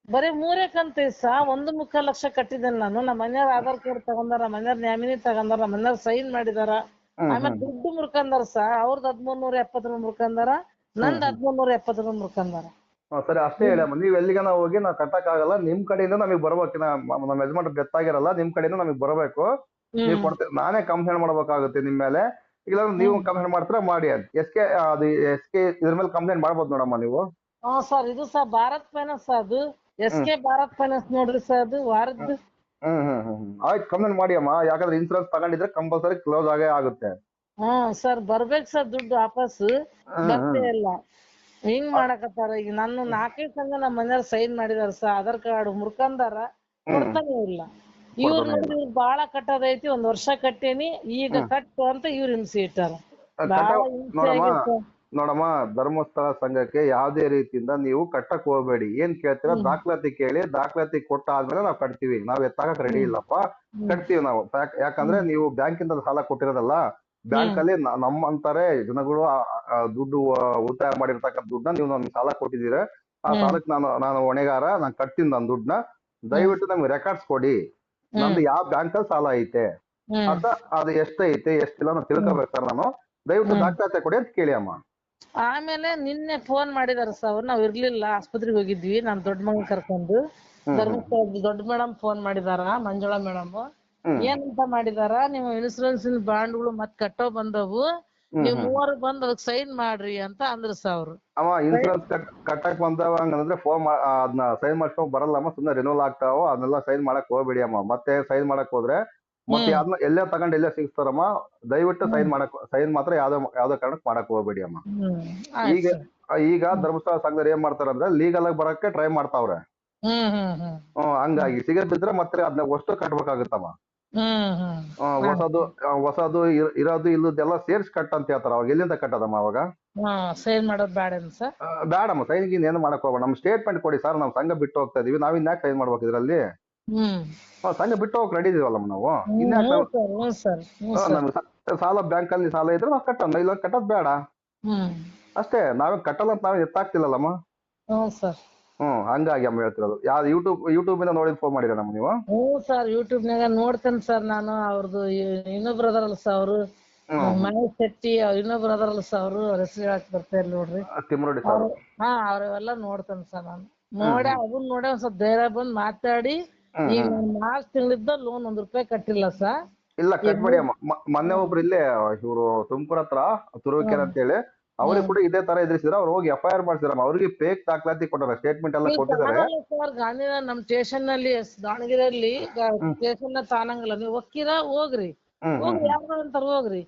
ಬರೀ ಮೂರೇ ಕಂತ ಸಾ? ಒಂದು ಮುಕ್ಕಾಲ್ ಲಕ್ಷ ಕಟ್ಟಿದ್ದೇನೆ ನಾನು. ನಮ್ಮ ಮನೆಯವ್ರ ಆಧಾರ್ ಕಾರ್ಡ್ ತಗೊಂಡಾರ ಮನೆಯವ್ರ ನ್ಯಾಮಿನಿ ತಗೊಂಡಾರ ನಮ್ಮ ಮನೆಯವ್ರ ಸೈನ್ ಮಾಡಿದಾರ. ಆಮೇಲೆ ದುಡ್ಡು ಮುರ್ಕಂದಾರ ಸಾ? ಅವ್ರದ್ ಹದ್ಮೂರ್ ನೂರ ಎಪ್ಪತ್ತರ ಮುರ್ಕಂದಾರ ನಂದ್ ಹದ್ಮೂರ್ ನೂರ ಎಪ್ಪತ್ತರ ಮುರ್ಕಂದಾರ ಹಾ, ಸರಿ ಅಷ್ಟೇ ಹೇಳಮ್ಮ ನೀವ್ ಎಲ್ಲಿಗನ ಹೋಗಿ ನಾವ್ ಕಟ್ಟಕ್ ಆಗಲ್ಲ ನಿಮ್ ಕಡೆಯಿಂದ ನಮಗ್ ಬರ್ಬೇಕು. ನಮ್ಮ ಯಜಮಾನ್ರು ಡೆತ್ ಆಗಿರಲ್ಲ ನಿಮ್ ಕಡೆಯಿಂದ ನಮಗ್ ಬರ್ಬೇಕು. ನೀವು ಕೊಡ್ತೀರಿ ನಾನೇ ಕಂಪ್ಲೇಂಟ್ ಮಾಡ್ಬೇಕಾಗುತ್ತೆ ನಿಮ್ ಮೇಲೆ. ಇಲ್ಲಾಂದ್ರೆ ನೀವು ಕಂಪ್ಲೇಂಟ್ ಮಾಡ್ತೀರಾ ಮಾಡಿ ಎಸ್ ಕೆ ಅದು ಎಸ್ ಕೆ ಇದ್ರ ಮೇಲೆ ಕಂಪ್ಲೇಂಟ್ ಮಾಡ್ಬೋದು ನೋಡಮ್ಮ ನೀವು. ಹಾ ಸರ್ ಇದು ಸರ್ ಭಾರತ್ ಫೈನಾನ್ಸ್ ಅದು ಎಸ್ ಕೆ ಭಾರತ್ ಫೈನಾನ್ಸ್ ನೋಡ್ರಿ ಸರ್ ಅದು ವಾರದ್ದು. ಹ್ಮ್ ಹ್ಮ್ ಹ್ಮ್. ಆಯ್ತು ಕಂಪ್ಲೇಂಟ್ ಮಾಡಿ ಅಮ್ಮ. ಯಾಕಂದ್ರೆ ಇನ್ಸೂರೆನ್ಸ್ ತಗೊಂಡಿದ್ರೆ ಕಂಪಲ್ಸರಿ ಕ್ಲೋಸ್ ಆಗೇ ಆಗುತ್ತೆ. ಹಾ ಸರ್ ಬರ್ಬೇಕು ಸರ್ ದುಡ್ಡು ವಾಪಸ್. ಬರ್ತೇ ಇಲ್ಲ ಹಿಂಗ್ ಮಾಡಕತ್ತಾರ ಈಗ? ನನ್ನ ನಾಲ್ಕೈದು ಸಂಘ ನಮ್ಮ ಮನೆಯವ್ರು ಸೈನ್ ಮಾಡಿದಾರ ಸರ್ ಆಧಾರ್ ಕಾರ್ಡ್ ಮುರ್ಕಂದಾರ. ಕೊಡ್ತಾನೆ ಇಲ್ಲ. ಇವ್ರು ನೋಡ್ರಿ ಇವ್ರು ಬಾಳ ಕಟ್ಟೋದೈತಿ ಒಂದ್ ವರ್ಷ ಕಟ್ಟೇನಿ ಈಗ ಕಟ್ಟು ಅಂತ ಇವ್ರು ಹಿಂಸೆ ಇಟ್ಟಾರ ಬಾಳ ಹಿಂಸೆ ನೋಡಮ್ಮ ಆಗೈತ್ sir. ನೋಡಮ್ಮ ಧರ್ಮಸ್ಥಳ ಸಂಘಕ್ಕೆ ಯಾವುದೇ ರೀತಿಯಿಂದ ನೀವು ಕಟ್ಟಕ್ ಹೋಗ್ಬೇಡಿ. ಏನ್ ಕೇಳ್ತೀರಾ ದಾಖಲಾತಿ ಕೇಳಿ ದಾಖಲಾತಿ ಕೊಟ್ಟ ಆದ್ಮೇಲೆ ನಾವು ಕಟ್ತೀವಿ. ನಾವ್ ಎತ್ತಾಗಕ್ ರೆಡಿ ಇಲ್ಲಪ್ಪ. ಕಟ್ತೀವಿ ನಾವು. ಯಾಕಂದ್ರೆ ನೀವು ಬ್ಯಾಂಕಿಂದ ಸಾಲ ಕೊಟ್ಟಿರೋದಲ್ಲ ಬ್ಯಾಂಕ್ ಅಲ್ಲಿ ನಮ್ಮ ಅಂತಾರೆ ಜನಗಳು ದುಡ್ಡು ಉಳಿತಾಯ ಮಾಡಿರ್ತಕ್ಕಂಥ ದುಡ್ಡನ್ನ ನೀವು ನಮ್ಗೆ ಸಾಲ ಕೊಟ್ಟಿದ್ದೀರ. ಆ ಸಾಲಕ್ಕೆ ನಾನು ನಾನು ಹೊಣೆಗಾರ ನಾನು ಕಟ್ತೀನಿ ನನ್ನ ದುಡ್ಡನ್ನ. ದಯವಿಟ್ಟು ನಮ್ಗೆ ರೆಕಾರ್ಡ್ಸ್ ಕೊಡಿ. ನಂದು ಯಾವ ಬ್ಯಾಂಕ್ ಅಲ್ಲಿ ಸಾಲ ಐತೆ? ಅಂತ ಅದು ಎಷ್ಟೈತೆ ಎಷ್ಟಿಲ್ಲ ನಾನು ತಿಳ್ಕೊಬೇಕು ನಾನು. ದಯವಿಟ್ಟು ದಾಖಲಾತಿ ಕೊಡಿ ಅಂತ ಕೇಳಿ ಅಮ್ಮ. ಆಮೇಲೆ ನಿನ್ನೆ ಫೋನ್ ಮಾಡಿದಾರ ಸರ್ ನಾವ್ ಇರ್ಲಿಲ್ಲ ಆಸ್ಪತ್ರೆಗೆ ಹೋಗಿದ್ವಿ ನಾನ್ ದೊಡ್ಡ ಮಗನ್ ಕರ್ಕೊಂಡು. ಧರ್ಮಸ್ಥಳದ ದೊಡ್ಡ ಮೇಡಮ್ ಫೋನ್ ಮಾಡಿದಾರ ಮಂಜುಳಾ ಮೇಡಮ್. ಏನಂತ ಮಾಡಿದಾರ ನೀವು ಇನ್ಸೂರೆನ್ಸ್ ಬಾಂಡ್ಗಳು ಮತ್ ಕಟ್ಟೋ ಬಂದವು ನೀವ್ ಮೂವರು ಬಂದ್ ಅದಕ್ ಸೈನ್ ಮಾಡ್ರಿ ಅಂತ ಅಂದ್ರ ಸರ್ ಅವ್ರು. ಅವ ಇನ್ಸೂರೆನ್ಸ್ ಕಟ್ಟಕ್ ಬಂದವ ಹಂಗಂದ್ರೆ ಫೋನ್ ಅದನ್ನ ಸೈನ್ ಮಾಡ್ಸ್ಕೊಂಡ್ ಬರಲ್ಲಮ್ಮ ಸುಮ್ನೆ ರಿನೂವಲ್ ಆಗ್ತಾವ ಅದನ್ನೆಲ್ಲ ಸೈನ್ ಮಾಡಕ್ ಹೋಗ್ಬೇಡಿ ಅಮ್ಮ. ಮತ್ತೆ ಸೈನ್ ಮಾಡಕ್ ಹೋದ್ರೆ ಮತ್ತೆ ಯಾವ್ದನ್ನ ಎಲ್ಲೇ ತಗೊಂಡ್ ಎಲ್ಲೇ ಸಿಗ್ತಾರಮ್ಮ ದಯವಿಟ್ಟು ಸೈನ್ ಮಾಡಕ್ ಸೈನ್ ಮಾತ್ರ ಯಾವ್ದೋ ಯಾವ್ದೋ ಕಾರಣಕ್ಕೆ ಮಾಡಕ್ ಹೋಗ್ಬೇಡಿ ಅಮ್ಮ ಈಗ ಈಗ ಧರ್ಮಸ್ಥಳ ಸಂಘದವ್ರು ಏನ್ ಮಾಡ್ತಾರಂದ್ರೆ ಲೀಗಲ್ ಆಗಿ ಬರಕ್ಕೆ ಟ್ರೈ ಮಾಡ್ತಾವ್ರೆ. ಹ್ಮ್ ಹಂಗಾಗಿ ಸಿಗದ್ ಬಿದ್ರೆ ಮತ್ತೆ ಅದನ್ನ ವಸ್ತು ಕಟ್ಬೇಕಾಗತ್ತಮ್ಮ. ಹೊಸದು ಹೊಸದು ಇರ್- ಇರೋದು ಇಲ್ಲದೆಲ್ಲ ಸೇರ್ಸ್ ಕಟ್ ಅಂತ ಹೇಳ್ತಾರ. ಅವಾಗ ಎಲ್ಲಿಂದ ಕಟ್ಟದಮ್ಮ ಅವಾಗ? ಸೈನ್ ಮಾಡೋದ್ ಬೇಡ ಬೇಡಮ್ಮ ಸೈನ್ ಗೀನ್ ಏನು ಮಾಡಕ್ ಹೋಗ್ಬೇಡ. ನಮ್ ಸ್ಟೇಟ್ಮೆಂಟ್ ಕೊಡಿ ಸರ್. ನಮ್ ಸಂಘ ಬಿಟ್ಟು ಹೋಗ್ತಾ ಇದೀವಿ. ನಾವಿನ್ ಯಾಕೆ ಸೈನ್ ಮಾಡ್ಬೇಕು ಇದ್ರಲ್ಲಿ? ಹ್ಮ್. ಆ, ಸಂಘ ಬಿಟ್ಟು ಹೋಗಕ್ ರೆಡಿ ಇದೀವಲ್ಲಮ್ಮ ನಾವು? ಇನ್ಯಾಕ್ ಹ್ಞೂ ಸರ್ ಹ್ಞೂ ಸರ್ ಹ್ಞೂ ಸರ್. ನಮ್ಗೆ ಸ- ಸಾಲ ಬ್ಯಾಂಕ್ ಅಲ್ಲಿ ಸಾಲ ಇದ್ರೆ ನಾವು ಕಟ್ಟೋಣ ಇಲ್ಲ ಕಟ್ಟೋದ್ ಬೇಡ. ಹ್ಮ್. ಅಷ್ಟೇ ನಾವೇ ಕಟ್ಟಲ್ಲ ಅಂತ ನಾವೇ ಎತ್ತಾಗ್ತಿಲ್ಲಲ್ಲಮ್ಮ ಹ್ಞೂ ಸರ್. ಹ್ಮ್ ಹಂಗಾಗಿ ಅಮ್ಮ ಹೇಳ್ತಿರೋದು. ಯಾವ್ದು ಯೂಟ್ಯೂಬ್ ಯೂಟ್ಯೂಬ್ ಇಂದ ನೋಡಿ ಫೋನ್ ಮಾಡಿರ ನಮ್ಮ ನೀವು? ಹ್ಞೂ ಸರ್ ಯೂಟ್ಯೂಬ್ನಾಗ ನೋಡ್ತೇನೆ ಸರ್ ನಾನು ಅವ್ರದ್ದು ಇನ್ನೊಬ್ರು ಅದಾರಲ್ಲ ಸರ್ ಅವರು. ಮಹೇಶ್ ಶೆಟ್ಟಿ ಅವ್ರ ಇನ್ನೊಬ್ರು ಅದಾರಲ್ಲ ಸರ್ ಅವರು ಅವ್ರ ಹೆಸರು ಹೇಳಕ್ ಬರ್ತಾ ಇಲ್ಲ ನೋಡ್ರಿ. ತಿಮ್ಮರೋಡಿ ಸರ್. ಹಾ ಅವ್ರವೆಲ್ಲ ನೋಡ್ತೇನೆ ಸರ್ ನಾನು. ನೋಡಿ ಅದನ್ನ ನೋಡಿ ಒಂದ್ ಸ್ವಲ್ಪ ಧೈರ್ಯ ಬಂದ್ ಮಾತಾಡಿ ಈಗ ಮಾರ್ಚ್ ತಿಂಗಳಿದ್ದ ಲೋನ್ ಒಂದ್ ರೂಪಾಯಿ ಕಟ್ಟಿಲ್ಲ ಸರ್ ಇಲ್ಲ ಕಟ್ಬೇಡಿ ಅಮ್ಮ. ಮೊನ್ನೆ ಒಬ್ರು ಇಲ್ಲೇ ಇವ್ರು ತುಮಕೂರ್ ಹತ್ರ ತುರುವೇಕೆರೆ ಅಂತ ಹೇಳಿ ಅವ್ರಿಗೆ ಕೂಡ ಇದೇ ತರ ಎದುರಿಸಿದ್ರೆ. ಅವ್ರು ಹೋಗಿ ಎಫ್ ಐ ಆರ್ ಮಾಡ್ಸಿದ್ರಮ್ಮ. ಅವ್ರಿಗೆ ಫೇಕ್ ದಾಖಲಾತಿ ಕೊಟ್ಟಾರ ಸ್ಟೇಟ್ಮೆಂಟ್ ಎಲ್ಲ ಕೊಟ್ಟಿದ್ದಾರೆ. ಸರ್ ಗಾಂಧಿನ ನಮ್ ಸ್ಟೇಷನ್ನಲ್ಲಿ ದಾವಣಗೆರೆಯಲ್ಲಿ ಸ್ಟೇಷನ್ ತಾನಂಗಿಲ್ಲ. ನೀವು ಒಕ್ಕಿರ ಹೋಗ್ರಿ. ಹೋಗ್ರಿ ಯಾವ್ದು ಅಂತಾರ ಹೋಗ್ರಿ.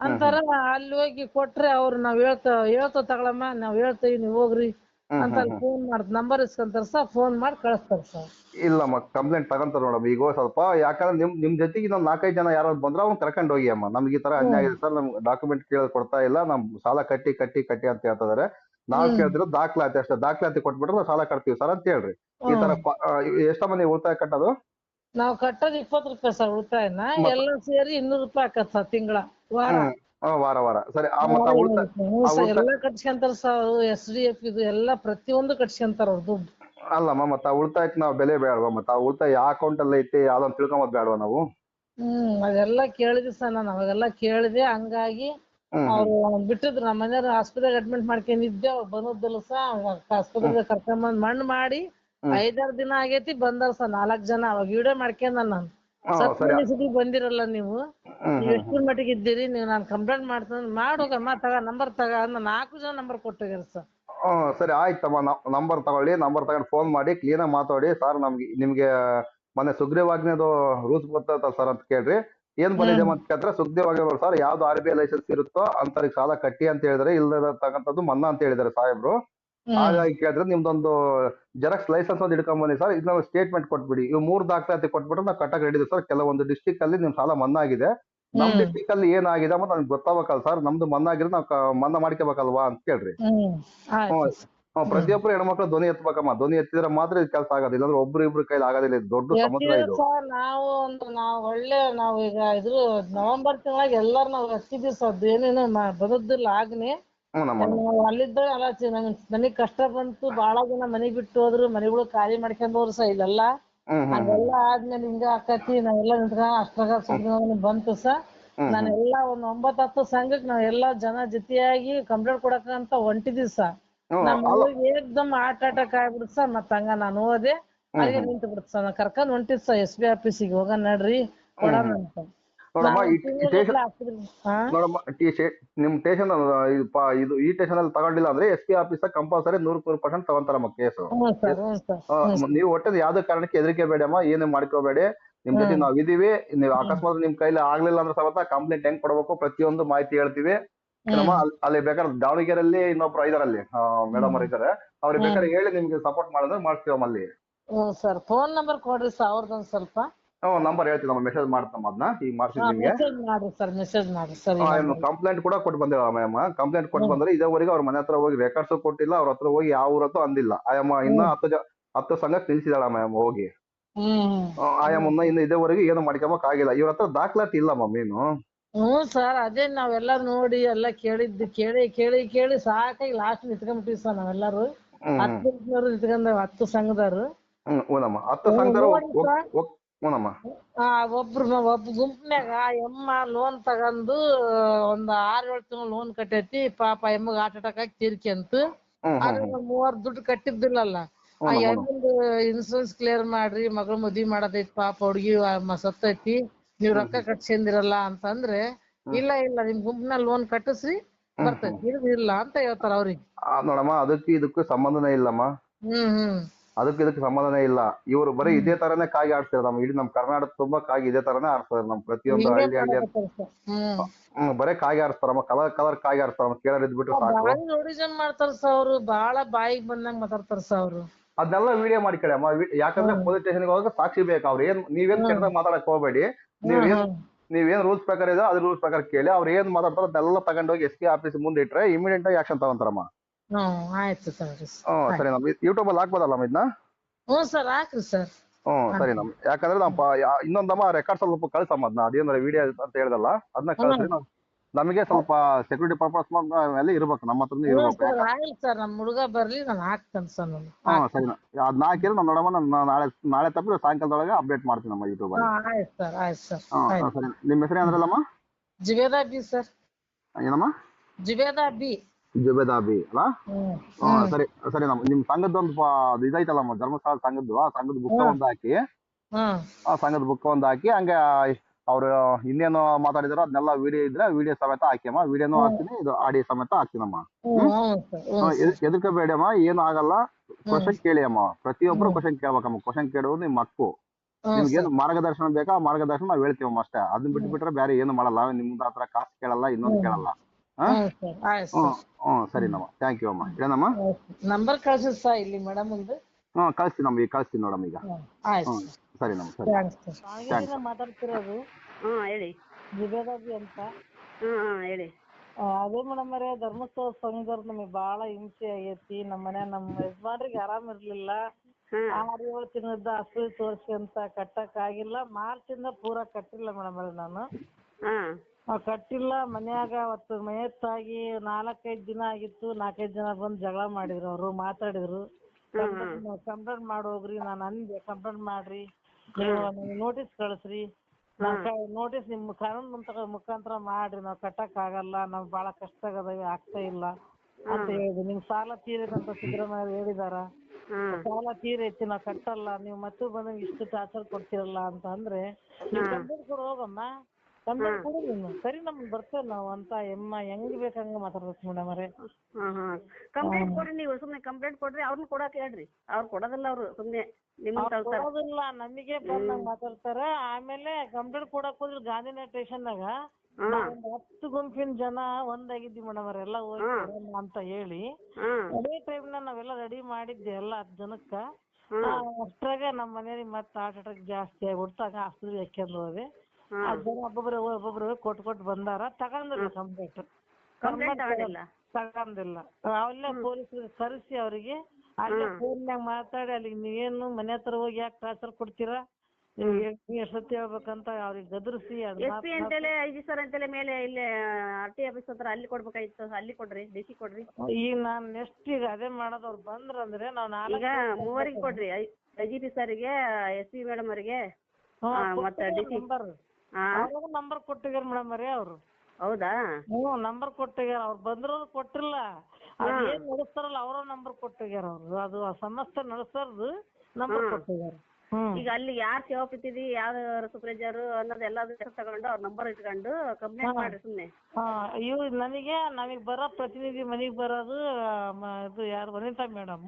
ಅಂತಾರ ಅಲ್ಲಿ ಹೋಗಿ ಕೊಟ್ರೆ ಅವ್ರು ನಾವ್ ಹೇಳ್ತಾ ಹೇಳ್ತಾ ತಗೊಳಮ್ಮ ನಾವ್ ಹೇಳ್ತೀವಿ ನೀವ್ ಹೋಗ್ರಿ. ಅಂತ ಫೋನ್ ಮಾಡ್ತ ನಂಬರ್ ಇಸ್ಕೊಂತಾರ ಸರ್ ಫೋನ್ ಮಾಡಿ ಕಳಿಸ್ತಾರೆ ಸರ್. ಇಲ್ಲಮ್ಮ ಕಂಪ್ಲೇಂಟ್ ತಗೊಂತಾರ ನೋಡಮ್ಮ ಈಗ ಸ್ವಲ್ಪ ಯಾಕಂದ್ರೆ ನಿಮ್ ನಿಮ್ ಜೊತೆಗೆ ಇನ್ನೊಂದು ನಾಲ್ಕೈದು ಜನ ಯಾರು ಬಂದ್ರೆ ಅವ್ನು ಕರ್ಕೊಂಡ್ ಹೋಗಿ ಅಮ್ಮ. ನಮ್ಗೆ ಈ ತರ ಅನ್ಯಾಯ ಇದೆ ಸರ್ ನಮ್ಗೆ ಡಾಕ್ಯುಮೆಂಟ್ ಕೇಳಿ ಕೊಡ್ತಾ ಇಲ್ಲ ನಮ್ ಸಾಲ ಕಟ್ಟಿ ಕಟ್ಟಿ ಕಟ್ಟಿ ಅಂತ ಹೇಳ್ತಾ ಇದಾರೆ ನಾವ್. ಕೇಳಿದ್ರು ದಾಖಲಾತಿ ಅಷ್ಟೇ ದಾಖಲಾತಿ ಕೊಟ್ಬಿಟ್ರೆ ನಾವು ಸಾಲ ಕಟ್ತೀವಿ ಸರ್ ಅಂತ ಹೇಳ್ರಿ. ಈ ತರ ಪ- ಆ, ನೀವು ಉಳಿತಾಯ ಕಟ್ಟೋದು? ನಾವ್ ಕಟ್ಟೋದ್ ಇಪ್ಪತ್ತು ರೂಪಾಯಿ ಸರ್ ಉಳಿತಾಯನ ಎಲ್ಲ ಸೇರಿ ಇನ್ನೂರ್ ರೂಪಾಯಿ ಆಕತ್ ಸರ್ ತಿಂಗಳ ವಾರ. ಹ್ಮ್. ವಾರ ವಾರ. ಸರಿ ಆ ಮತ್ತ ಉಳಿತಾಯ- ಎಲ್ಲ ಕಟ್ಸ್ಕೊಂತಾರ ಸರ್ ಎಸ್ ಡಿ ಎಫ್ ಇದು ಎಲ್ಲಾ ಪ್ರತಿಯೊಂದು ಕಟ್ಸ್ಕೊಂತಾರ ಅವ್ರ ದುಡ್ಡು. ಅಲ್ಲಮ್ಮ ಮತ್ತ ಉಳಿತಾಯಕ್ಕೆ ನಾವು ಬೆಲೆ ಬೇಡವಾ? ಮತ್ತ ಆ ಉಳಿತಾಯ ಯಾವ ಅಕೌಂಟ್ ಅಲ್ಲಿ ಐತಿ ಯಾವ್ದೊಂದು ತಿಳ್ಕೊಂಬದ್ ಬೇಡವಾ ನಾವು? ಹ್ಮ್ ಅದೆಲ್ಲ ಕೇಳಿದ್ವಿ ಸರ್ ನಾನು ಅವಾಗೆಲ್ಲ ಕೇಳಿದೆ. ಹಂಗಾಗಿ ಅವ್ರು ಬಿಟ್ಟಿದ್ರು. ನಮ್ಮ ಮನೆಯವ್ರು ಆಸ್ಪತ್ರೆಗೆ ಅಡ್ಮಿಟ್ ಮಾಡ್ಕೊಂಡಿದ್ದೆ. ಅವ್ರು ಬಂದದ್ದಲ್ಲ ಸರ್ ಆಸ್ಪತ್ರೆಗೆ ಕರ್ಕೊಂಬಂದ್ ಮಣ್ಣ್ ಮಾಡಿ ಐದಾರ್ ದಿನ ಆಗೈತಿ ಬಂದಾರ ಸರ್ ನಾಲ್ಕು ಜನ. ಅವಾಗ ವಿಡಿಯೋ ಮಾಡ್ಕೊಂಡ್ ನಾನು. ಸತ್ ಬಂದಿರಲ್ಲ ನೀವು? ನೀವ್ ಎಷ್ಟ್ರ ಮಟ್ಟಿಗೆ ಇದ್ದೀರಿ? ನೀವು ನಾನು ಕಂಪ್ಲೇಂಟ್ ಮಾಡ್ತೀನಿ ಮಾಡೋಗಮ್ಮ ತಗ ನಂಬರ್ ತಗ ಅಂದ ನಾಲ್ಕು ಜನ ನಂಬರ್ ಕೊಟ್ಟಿದ್ದಾರೆ ಸರ್. ಹ್ಮ್ ಸರಿ ಆಯ್ತಮ್ಮ. ನಂಬರ್ ತಗೊಳ್ಳಿ ನಂಬರ್ ತಗೊಂಡು ಫೋನ್ ಮಾಡಿ ಕ್ಲೀನ್ ಆಗಿ ಮಾತಾಡಿ. ಸರ್ ನಮ್ಗೆ ನಿಮ್ಗೆ ಮೊನ್ನೆ ಸುಗ್ರೀವಾಜ್ಞೆದು ರೂಲ್ಸ್ ಗೊತ್ತಾಯ್ತ ಸರ್ ಅಂತ ಕೇಳ್ರಿ. ಏನ್ ಬಂದಿದೆ ಅಂತ ಕೇಳಿದ್ರೆ ಸುಗ್ರೀವಾಜ್ಞೆ ಸರ್ ಯಾವ್ದು ಆರ್ ಬಿ ಐ ಲೈಸೆನ್ಸ್ ಇರುತ್ತೋ ಅಂತವ್ರಿಗೆ ಸಾಲ ಕಟ್ಟಿ ಅಂತ ಹೇಳಿದ್ರೆ ತಗಂತದ್ದು ಮನ್ನಾ ಅಂತ ಹೇಳಿದಾರೆ ಸಾಹೇಬ್ರು. ಹಾಗಾಗಿ ಕೇಳಿದ್ರೆ ನಿಮ್ದೊಂದು ಜೆರಾಕ್ಸ್ ಲೈಸೆನ್ಸ್ ಒಂದು ಹಿಡ್ಕೊಂಬನ್ನಿ ಸರ್. ಇದು ನಾವು ಸ್ಟೇಟ್ಮೆಂಟ್ ಕೊಟ್ಬಿಡಿ. ಇವು ಮೂರು ದಾಖಲಾತಿ ಕೊಟ್ಬಿಟ್ಟು ನಾವು ಕಟ್ಟಕ್ಕೆ ರೆಡಿ ಸರ್. ಕೆಲವೊಂದು ಡಿಸ್ಟಿಕ್ ಅಲ್ಲಿ ನಿಮ್ ಸಾಲ ಮನ್ನಾ ಆಗಿದೆ ನಮ್. ಡಿಸ್ಟಿಕ್ ಅಲ್ಲಿ ಏನಾಗಿದೆ ಅಂತ ನಮ್ಗೆ ಗೊತ್ತಾಗಬೇಕಲ್ಲ ಸರ್. ನಮ್ದು ಮನ್ನಾ ಆಗಿದ್ರೆ ನಾವು ಮನ್ನಾ ಮಾಡ್ಕೋಬೇಕಲ್ವಾ ಅಂತ ಕೇಳ್ರಿ. ಹ್ಮ್. ಪ್ರತಿಯೊಬ್ರು ಹೆಣ್ಮಕ್ಳು ಧ್ವನಿ ಎತ್ತಬೇಕಮ್ಮ ಧ್ವನಿ ಎತ್ತಿದ್ರೆ ಮಾತ್ರ ಇದು ಕೆಲಸ ಆಗೋದಿಲ್ಲ. ಇಲ್ಲಾಂದ್ರೆ ಒಬ್ರು ಇಬ್ರು ಕೈಲಿ ಆಗೋದಿಲ್ಲ. ಇದು ದೊಡ್ಡ ಸಮುದ್ರ ಇದು. ಸರ್ ನಾವು ಒಂದು ನಾವು ಒಳ್ಳೆ ನಾವು ಈಗ ಇದ್ರ ನವೆಂಬರ್ ತಿಂಗಳಾಗ ಎಲ್ಲಾರು ನಾವು ಹಚ್ಚಿದ್ವಿ ಸರ್. ಏನೇನು ಬರೋದಿಲ್ಲ ಆಗ್ನಿ ನಾವು ಅಲ್ಲಿದ್ದ ಅಲ್ಲ ನನಗ್ ಕಷ್ಟ ಬಂತು ಬಾಳ ಜನ ಮನಿ ಬಿಟ್ಟು ಹೋದ್ರು ಮನೆಗಳು ಖಾಲಿ ಮಾಡ್ಕೊಂಡ್ ಹೋದ್ರು ಸ ಇಲ್ಲೆಲ್ಲ ಹ್ಮ್ ಹ್ಮ್ ಅದೆಲ್ಲ ಆದ್ಮೇಲೆ ಹಿಂಗ ಆಕತಿ ನಾವೆಲ್ಲ ನಿಂತ್ಕೊಂಡ್ ಅಷ್ಟ್ರಾಗ ಸುದ್ದಿ ಬಂತು ಹ್ಮ್ ನಾನೆಲ್ಲ ಒಂದ್ ಒಂಬತ್ ಹತ್ತು ಸಂಘಕ್ ನಾವೆಲ್ಲಾ ಜನ ಜೊತೆಯಾಗಿ ಕಂಪ್ಲೇಂಟ್ ಕೊಡಕ ಅಂತ ಹೊಂಟಿದ್ವಿ ಸರ್ ಹ್ಮ್ ನಮ್ಮ ಮಗಳಿಗೆ ಏಕ್ದಮ್ ಹಾರ್ಟ್ ಅಟ್ಯಾಕ್ ಆಗ್ಬಿಡ್ತು ಸರ್ ಮತ್ತ ಹಂಗ ನಾನು ಹೋದೆ. ಅಲ್ಲಿಗೆ ನಿಂತು ಬಿಡ್ತ ಸರ್ ನಾ ಕರ್ಕೊಂಡ್ ಹೊಂಟಿದ್ ಸರ್ ಎಸ್ ಬಿ ಆಫೀಸಿಗೆ ಹೋಗ ನಡ್ರಿ ಕೊಡೋಣ ಅಂತ. ನೋಡಮ್ಮ ಈ ಟೇಷನ್? ನೋಡಮ್ಮ ಟಿ ನಿಮ್ ಸ್ಟೇಷನ್ ಇದು ಈ ಸ್ಟೇಷನ್ ಅಲ್ಲಿ ತಗೊಂಡಿಲ್ಲ ಅಂದ್ರೆ ಎಸ್ ಪಿ ಆಫೀಸ್ ಕಂಪಲ್ಸರಿ ನೂರ್ ನೂರು ಪರ್ಸೆಂಟ್ ತಗೊಂತಾರಮ್ಮ ಕೇಸು ನೀವು ಒಟ್ಟೆ ಯಾವ್ದೇ ಕಾರಣಕ್ಕೆ ಹೆದರಿಕೆ ಬೇಡಮ್ಮ ಏನು ಮಾಡ್ಕೋಬೇಡಿ. ನಿಮ್ ಜೊತೆ ನಾವ್ ಇದೀವಿ ನೀವು ಅಕಸ್ಮಾತ್ ನಿಮ್ ಕೈಲಿ ಆಗ್ಲಿಲ್ಲ ಅಂದ್ರೆ ಸಮೇತ ಕಂಪ್ಲೇಂಟ್ ಹೆಂಗ್ ಕೊಡ್ಬೇಕು ಪ್ರತಿಯೊಂದು ಮಾಹಿತಿ ಹೇಳ್ತೀವಿ. ಅಲ್ಲಿ ಬೇಕಾದ್ರೆ ದಾವಣಗೆರೆಯಲ್ಲಿ ಇನ್ನೊಬ್ರು ಇದಾರಲ್ಲಿ ಮೇಡಮ್ ಅವ್ರ ಇದಾರೆ ಅವ್ರಿಗೆ ಬೇಕಾದ್ರೆ ಹೇಳಿ ನಿಮ್ಗೆ ಸಪೋರ್ಟ್ ಮಾಡಿದ್ರೆ ಮಾಡ್ತೀವಮ್ಮ ಅಲ್ಲಿ. ಹ್ಞೂ ಸರ್ ಫೋನ್ ನಂಬರ್ ಕೊಡ್ರಿ ಸರ್ ಒಂದ್ ಸ್ವಲ್ಪ. ಹ್ಮ್ ನಂಬರ್ ಹೇಳ್ತೀನಿ ನಮ್ಮ ಮೆಸೇಜ್ ಮಾಡ್ತಮ್ಮ ಅದನ್ನ ಈಗ ಮಾಡ್ತೀನಿ ನಿಮ್ಗೆ. ಮೆಸೇಜ್ ಮಾಡ್ರಿ ಸರ್ ಮೆಸೇಜ್ ಮಾಡ್ರಿ ಸರ್ ಕಂಪ್ಲೇಂಟ್ ಕೂಡ ಕೊಟ್ಟು ಬಂದಿಲ್ಲ ಮ್ಯಾಮ್ ಕಂಪ್ಲೇಂಟ್ ಕೊಟ್ಟು ಬಂದ್ರೆ ಇದೇವರೆಗೆ ಅವ್ರ ಮನೆ ಹತ್ರ ಹೋಗಿ ರೆಕಾರ್ಡ್ಸ್ ಕೊಟ್ಟಿಲ್ಲ ಅವ್ರ ಹತ್ರ ಹೋಗಿ ಯಾವ ಊರತ್ತೋ ಅಂದಿಲ್ಲ. ಆಯಮ್ಮ ಇನ್ನ ಹತ್ತು ಜ ಹತ್ತು ಸಂಘ ತಿಳಿಸಿದಾಳ ಮ್ಯಾಮ್ ಹೋಗಿ. ಹ್ಮ್. ಆ, ಆಯಮ್ಮನ್ನ ಇನ್ನು ಇದೇವರೆಗೆ ಏನು ಮಾಡ್ಕೊಂಬಕ್ ಆಗಿಲ್ಲ. ಇವ್ರ ಹತ್ರ ದಾಖಲಾತಿ ಇಲ್ಲಮ್ಮ ಏನು. ಹ್ಞೂ ಸರ್ ಅದೇ ನಾವೆಲ್ಲ ನೋಡಿ ಎಲ್ಲ ಕೇಳಿದ್ದು ಕೇಳಿ ಕೇಳಿ ಕೇಳಿ ಸಾಕಾಗಿ ಲಾಸ್ಟ್ ನಿಂತ್ಕೊಂಡ್ಬಿಟ್ಟಿವಿ ಸರ್ ನಾವೆಲ್ಲರೂ. ಹತ್ತು ನಿಂತ್ಕೊಂಡಾವ ಹತ್ತು ಸಂಘದವ್ರು. ಹ್ಮ್ ಹ್ಞೂನಮ್ಮ ಹತ್ತು ಸಂಘದವ್ರು. ಹ್ಞೂನಮ್ಮ ಆ ಒಬ್ರು ಒಬ್ಬ ಗುಂಪ್ನ್ಯಾಗ ಎಮ್ಮ ಲೋನ್ ತಗೊಂಡು ಒಂದ್ ಆರ್ ಏಳು ತಿಂಗಳು ಲೋನ್ ಕಟ್ಟೈತಿ ಪಾಪ ಎಮ್ಮಗ್ ಹಾರ್ಟ್ ಅಟ್ಯಾಕ್ ಆಗಿ ತೀರ್ಕೆಂತು ಅದ್ರ ಮೂವರ್ ದುಡ್ಡು ಕಟ್ಟಿದ್ದಿಲ್ಲಲ್ಲ. ಆ ಎಮ್ಮಿಂದು ಇನ್ಸೂರೆನ್ಸ್ ಕ್ಲಿಯರ್ ಮಾಡ್ರಿ ಮಗಳ ಮದ್ವಿ ಮಾಡೋದೈತಿ ಪಾಪ ಹುಡುಗಿ ಅಮ್ಮ ಸತ್ತೈತಿ ನೀವ್ ರೊಕ್ಕ ಕಟ್ಸಿಂದಿರಲ್ಲ ಅಂತಂದ್ರೆ ಇಲ್ಲ ಇಲ್ಲ ನಿಮ್ ಗುಂಪ್ನಲ್ಲಿ ಲೋನ್ ಕಟ್ಟಿಸ್ರಿ ಬರ್ತೈತಿ. ಇಲ್ಲ ಅಂತ ಹೇಳ್ತಾರ ಅವ್ರಿಗೆ. ನೋಡಮ್ಮ ಅದಕ್ಕೂ ಇದಕ್ಕೂ ಸಂಬಂಧನೇ ಇಲ್ಲಮ್ಮ. ಹ್ಮ್ ಹ್ಮ್. ಅದಕ್ಕೆ ಇದಕ್ಕೆ ಸಂಬಂಧನೇ ಇಲ್ಲ. ಇವರು ಬರೀ ಇದೇ ತರನೇ ಕಾಗಿ ಆಡ್ತಾರೆ ನಮ್ಮ ಇಡೀ ನಮ್ ಕರ್ನಾಟಕ ತುಂಬಾ ಕಾಗಿ ಇದೇ ತರನೇ ಆಡ್ತಾರೆ ನಮ್ ಪ್ರತಿಯೊಂದು ಹಳ್ಳಿ ಹಳ್ಳಿ ಹ್ಮ್. ಬರೇ ಕಾಗಿ ಆಡ್ತಾರಮ್ಮ ಕಲರ್ ಕಲರ್ ಕಾಗಿ ಆಡ್ತಾರಮ್ಮ ಕೇಳೋರ್ ಇದ್ಬಿಟ್ರೆ ಸಾಕು. ನೋಡಿಜನ್ ಮಾಡ್ತಾರ ಅವ್ರು. ಬಾಳ ಬಾಯಿಗ್ ಬಂದಂಗ ಮಾತಾಡ್ತಾರ ಅವ್ರು. ಅದನ್ನೆಲ್ಲ ವಿಡಿಯೋ ಮಾಡ್ಕೊಳ್ಳಿ ಅಮ್ಮ. ಯಾಕಂದ್ರೆ ಪೊಲೀಸ್ ಸ್ಟೇಷನ್ ಹೋಗಕ್ಕೆ ಸಾಕ್ಷಿ ಬೇಕು ಅವ್ರು. ಏನ್ ನೀವೇನ್ ಕೆಟ್ಟದಾಗ ಮಾತಾಡಕ್ ಹೋಗ್ಬೇಡಿ. ನೀವ್ ಏನ್ ನೀವೇನ್ ರೂಲ್ಸ್ ಪ್ರಕಾರ ಇದೆ ಅದ್ರ ರೂಲ್ಸ್ ಪ್ರಕಾರ ಕೇಳಿ. ಅವ್ರು ಏನ್ ಮಾತಾಡ್ತಾರೋ ಅದೆಲ್ಲ ತಗೊಂಡೋಗಿ ಎಸ್ ಪಿ ಆಫೀಸ್ ಮುಂದೆ ಇಟ್ರೆ ಇಮಿಡಿಯೇಟ್ ಆಗಿ ಆಕ್ಷನ್ ತಗೊಂತಾರಮ್ಮ. ಹ್ಮ್ ಆಯ್ತು ಸರ್. ಹ್ಮ್ ಸರಿ ನಮ್ ಯೂಟ್ಯೂಬ್ ಅಲ್ಲಿ ಹಾಕ್ಬೋದಲ್ಲಮ್ಮ ಇದನ್ನ? ಹ್ಞೂ ಸರ್ ಹಾಕ್ರಿ ಸರ್. ಹ್ಮ್ ಸರಿ ನಮ್ ಯಾಕಂದ್ರೆ ನಮ್ಮ ಪ- ಯಾ- ಇನ್ನೊಂದಮ್ಮ ರೆಕಾರ್ಡ್ ಸ್ವಲ್ಪ ಕಳ್ಸಮ್ಮ ಅದನ್ನ. ಅದೇನಾರ ವಿಡಿಯೋ ಅಂತ ಹೇಳ್ದಲ್ಲ ಅದನ್ನ ಕಳ್ಸಿ ನಾವ್- ನಮಗೆ ಸ್ವಲ್ಪ ಸೆಕ್ಯೂರಿಟಿ ಪರ್ಪಸ್ ಮೇಲೆ ಇರ್ಬೇಕು ನಮ್ಮ ಹತ್ರನೇ ಹ್ಞೂ ಇರ್ಬೇಕು. ಸರ್ ಆಗ್ಲಿ ಸರ್ ನಮ್ ಹುಡುಗ ಬರ್ಲಿ ನಾನು ಹಾಕ್ತೇನೆ ಸರ್ ನಾನು. ಹ್ಮ್ ಸರಿ ಅದನ್ನ ಹಾಕಿದ್ರೆ ನಮ್ಮ ನೋಡಮ್ಮ ನಾನು ನಾಳೆ ನಾಳೆ ತಪ್ಪಿ ಸಾಯಂಕಾಲದೊಳಗೆ ಅಪ್ಡೇಟ್ ಮಾಡ್ತೀನಿ ನಮ್ಮ ಯೂಟ್ಯೂಬ್ ಅಲ್ಲಿ. ಹಾ ಆಯ್ತು ಸರ್ ಆಯ್ತು ಸರ್ ಆಯ್ತು. ಸರಿ. ನಿಮ್ಮ ಹೆಸರು ಅಂದ್ರಲ್ಲಮ್ಮ ಜುಬೇದಾ ಬಿ ಸರ್. ಏನಮ್ಮ? ಜುಬೇದಾ ಬಿ. ಜುಬೇದಾಬಿ ಅಲ್ಲ? ಸರಿ ಸರಿ ನಮ್ಮ ನಿಮ್ ಸಂಘದ ಒಂದು ಇದಾಯ್ತಲ್ಲ ಇದೈತಲ್ಲಮ್ಮ ಧರ್ಮಸ್ಥಳ ಸಂಘದ್ದು ಆ ಸಂಘದ ಬುಕ್ ಒಂದ್ ಹಾಕಿ. ಆ ಸಂಘದ ಬುಕ್ ಒಂದ್ ಹಾಕಿ ಹಂಗೆ ಅವ್ರು ಇನ್ನೇನು ಮಾತಾಡಿದಾರೋ ಅದನ್ನೆಲ್ಲ ವಿಡಿಯೋ ಇದ್ರೆ ವಿಡಿಯೋ ಸಮೇತ ಹಾಕಿಯಮ್ಮ. ವಿಡಿಯೋನು ಹಾಕ್ತೀನಿ ಇದು ಆಡಿಯೋ ಸಮೇತ ಹಾಕ್ತೀನಮ್ಮ. ಸರ್ ಏನು ಆಗಲ್ಲ. ಕ್ವಶನ್ ಕೇಳಿ ಅಮ್ಮ ಪ್ರತಿಯೊಬ್ರು ಕ್ವಶನ್ ಕೇಳ್ಬೇಕಮ್ಮ. ಕ್ವಶನ್ ಕೇಳೋದು ನಿಮ್ ಮಕ್ಕು ನಿಮ್ಗೆ ಏನು ಮಾರ್ಗದರ್ಶನ ಬೇಕಾ ಮಾರ್ಗದರ್ಶನ ನಾವ್ ಹೇಳ್ತೀವಮ್ಮ ಅಷ್ಟೇ. ಅದನ್ನ ಬಿಟ್ಟು ಬಿಟ್ರೆ ಬೇರೆ ಏನು ಮಾಡಲ್ಲ. ನಿಮ್ದು ಹತ್ರ ಕಾಸು ಕೇಳಲ್ಲ ಇನ್ನೊಂದು ಕೇಳಲ್ಲ. ಹ್ಞೂ ಸರಿನಮ್ಮ ಥ್ಯಾಂಕ್ ಯು ಅಮ್ಮ. ಏನಮ್ಮ? ನಂಬರ್ ಕಳ್ಸಿ ಸರ್ ಇಲ್ಲಿ ಮೇಡಮ್ ಒಂದು ಹ್ಮ್ ಕಳಿಸ್ತೀನಮ್ಮ ಈಗ ಕಳಿಸ್ತೀನಿ ನೋಡಮ್ಮ ಈಗ. ಆಯ್ತು ಹ್ಮ್ ಸರಿನಮ್ಮ ಸರಿ ಥ್ಯಾಂಕ್ಸ್ ಮಾತಾಡ್ತಿರೋದು? ಹಾ ಹೇಳಿ. ಜುಬೇದಾ ಬಿ ಅಂತ. ಹ್ಞೂ ಹಾಂ ಹೇಳಿ. ಆ, ಅದೇ ಮೇಡಮ್ ಅವರೇ ಧರ್ಮಸ್ಥಳ ಸಂಘದವ್ರು ನಮಗೆ ಬಾಳ ಹಿಂಸೆ ಆಗೈತಿ. ನಮ್ಮ ಮನ್ಯಾಗ ನಮ್ಮ ಯಜಮಾನ್ರಿಗೆ ಆರಾಮ್ ಇರ್ಲಿಲ್ಲ. ಹ್ಮ್ ಆರ್ ಏಳು ತಿಂಗಳದ ಆಸ್ಪತ್ರೆ ಅಂತ ಕಟ್ಟಕ್ ಆಗಿಲ್ಲ ಮಾರ್ಚಿಂದ ಪೂರಾ ಕಟ್ಟಿಲ್ಲ ಮೇಡಮ್ ಅವ್ರೆ ನಾನು. ಹ್ಮ್ ಆ ಕಟ್ಟಿಲ್ಲ ಮನ್ಯಾಗ ಅವತ್ತು ಮಯತ್ತಾಗಿ ನಾಲ್ಕೈದ್ ದಿನ ಆಗಿತ್ತು ನಾಲ್ಕೈದು ಜನ ಬಂದ್ ಜಗಳ ಮಾಡಿದ್ರು ಅವ್ರು ಮಾತಾಡಿದ್ರು. ಕಂಪ್ಲೇಂಟ್ ಮಾಡಿ ಹೋಗ್ರಿ ನಾನ್ ಅಂದೆ ಕಂಪ್ಲೇಂಟ್ ಮಾಡ್ರಿ. ನೀವು ನೋಟಿಸ್ ಕಳಿಸ್ರಿ. ನೋಟಿಸ್ ನಿಮ್ ಕಾನೂನು ಮುಖಾಂತರ ಮಾಡ್ರಿ ನಾವ್ ಕಟ್ಟಕ್ ಆಗಲ್ಲ ನಾವು ಬಾಳ ಕಷ್ಟ ಆಗದವಿ ಆಗ್ತಾ ಇಲ್ಲ ಅಂತ ಹೇಳಿದ್ರು. ನಿಮ್ ಸಾಲ ತೀರಿದಂತ ಸಿದ್ದರಾಮಯ್ಯ ಹೇಳಿದಾರ. ಸಾಲ ತೀರೈತಿ ನಾವ್ ಕಟ್ಟಲ್ಲ ನೀವು ಮತ್ತೆ ಬಂದಂಗ ಇಷ್ಟು ಟಾರ್ಚರ್ ಕೊಡ್ತಿರಲ್ಲ ಅಂತ ಅಂದ್ರೆ ನೀವ್ ಕಂಪ್ಲೇಂಟ್ ಕೊಡು ಹೋಗಮ್ಮ. ಕಂಪ್ಲೇಂಟ್ ಕೊಡಿ ನೀನು ಸರಿ ನಮ್ಗ್ ಬರ್ತೇವ್ ನಾವ್ ಅಂತ ಎಮ್ಮ ಹೆಂಗ್ ಬೇಕಂಗ ಮಾತಾಡ್ಬೇಕು ಮೇಡಮ್ ಅವರೇ. ಕಂಪ್ಲೇಂಟ್ ಕೊಡ್ರಿ ನೀವು ಸುಮ್ನೆ ಕಂಪ್ಲೇಂಟ್ ಕೊಡ್ರಿ ಅವ್ರನ್ನ ಕೊಡಾಕ್ ಹೇಳ್ರಿ. ಅವ್ರು ಕೊಡೋದಿಲ್ಲ ಅವ್ರು ಸುಮ್ನೆ ನಿಮ್ಮ ತಳ್ತಾರ ಕೊಡೋದಿಲ್ಲ ನಮಗೆ ಬಂದಂಗ್ ಮಾತಾಡ್ತಾರ. ಆಮೇಲೆ ಕಂಪ್ಲೇಂಟ್ ಕೊಡಕ್ ಹೋದ್ರೆ ಗಾಂಧಿನಗರ್ ಸ್ಟೇಷನ್ದಾಗ ನಾವೊಂದ್ ಹತ್ತು ಗುಂಪಿನ ಜನ ಒಂದಾಗಿದ್ವಿ ಮೇಡಮ್ ಅವರೆಲ್ಲ ಹೋಗಿ ಕೊಡೋಣ ಅಂತ ಹೇಳಿ ಅದೇ ಟೈಮ್ನ ನಾವೆಲ್ಲ ರೆಡಿ ಮಾಡಿದ್ದೆ ಎಲ್ಲ ಹತ್ತು ಜನಕ್ಕ. ಆ, ಅಷ್ಟ್ರಾಗ ನಮ್ಮ ಮನೇಲಿ ಮತ್ತೆ ಹಾರ್ಟ್ ಅಟ್ಯಾಕ್ ಜಾಸ್ತಿ ಆಗ್ಬಿಡ್ತು ಹಂಗ ಆಸ್ಪತ್ರೆ ಹಾಕ್ಯಂಡ್ ಹೋದೆ. ಆ ಒಬ್ಬೊಬ್ರು ಕೊಟ್ ಕೊಟ್ ಒಬ್ಬೊಬ್ರೆ ಕೊಟ್ಟು ಕೊಟ್ಟು ಬಂದಾರ. ತಗೊಂಡಿಲ್ಲ ಕಂಪ್ಲೇಂಟ್ ಕಂಪ್ಲೇಂಟ್ ತಗೊಂಡಿಲ್ಲ? ತಗೊಂಡಿಲ್ಲ. ಅಲ್ಲೇ ಪೊಲೀಸರಿಗೆ ಕರೆಸಿ ಅವರಿಗೆ. ಅಲ್ಲೇ ಫೋನ್ನಾಗ ಮಾತಾಡಿ ಅಲ್ಲಿಗೆ ನೀವೇನು ಮನೆ ಹತ್ರ ಹೋಗಿ ಯಾಕೆ ಟಾರ್ಚರ್ ಕೊಡ್ತೀರಾ? ನೀವು ಎಷ್ಟೊತ್ತಿ ಹೇಳ್ಬೇಕಂತ ಅವ್ರಿಗೆ ಗದರಿಸಿ ಎಸ್ ಪಿ ಅಂತೇಳಿ ಐ ಜಿ ಸರ್ ಅಂತೇಳಿ ಮೇಲೆ ಇಲ್ಲೇ ಆರ್ ಟಿ ಆಫೀಸ್ ಹತ್ರ ಅಲ್ಲಿ ಕೊಡ್ಬೇಕಾಗಿತ್ತು ಅಲ್ಲಿ ಕೊಡ್ರಿ ಡಿ ಸಿ ಕೊಡ್ರಿ. ಈಗ ನಾನ್ ನೆಕ್ಸ್ಟ್ ಈಗ ಅದೇ ಮಾಡೋದು ಅವ್ರು ಬಂದ್ರಂದ್ರೆ ನಾವ್ ನಾಲ್ಕು ಈಗ ಮೂವರಿಗೆ ಕೊಡ್ರಿ ಐ ಜಿ ಪಿ ಸರ್ಗೆ ಎಸ್ ಪಿ ಮೇಡಮ್ ಅವರಿಗೆ. ಮತ್ತೆ ಡಿ ಸಿ ಅವ್ರಿಗೂ ನಂಬರ್ ಕೊಟ್ಟಿಗಾರ ಮೇಡಮ್ ರೀ ಅವ್ರು. ಹೌದಾ? ಹ್ಞೂ ನಂಬರ್ ಕೊಟ್ಟಿಗ್ಯಾರ ಅವ್ರು ಬಂದಿರೋದು ಕೊಟ್ಟಿಲ್ಲ. ಅದ್ ಏನ್ ನಡೆಸ್ತಾರಲ್ಲ ಅವರ ನಂಬರ್ ಕೊಟ್ಟಿಗ್ಯಾರ ಅವ್ರು. ಅದು ಆ ಸಂಸ್ಥೆ ನಡೆಸೋರ್ದು ನಂಬರ್ ಕೊಟ್ಟಿಗ್ಯಾರ ಹ್ಮ್. ಈಗ ಅಲ್ಲಿ ಯಾರ್ ಸೇವಾಪತಿದಿ ಯಾರ ಸೂಪರ್ವೈಸರ್ ಅನ್ನೋದು ಎಲ್ಲ ತಗೊಂಡು ಅವ್ರ ನಂಬರ್ ಇಟ್ಕೊಂಡು ಕಂಪ್ಲೇಂಟ್ ಮಾಡ್ರಿ ಸುಮ್ನೆ. ಹಾ ಇವ್ ನನಗೆ ನಮಗ್ ಬರೋ ಪ್ರತಿನಿಧಿ ಮನಿಗ್ ಬರೋದು ಮ- ಇದು ಯಾರು ವನಿತಾ ಮೇಡಮ್.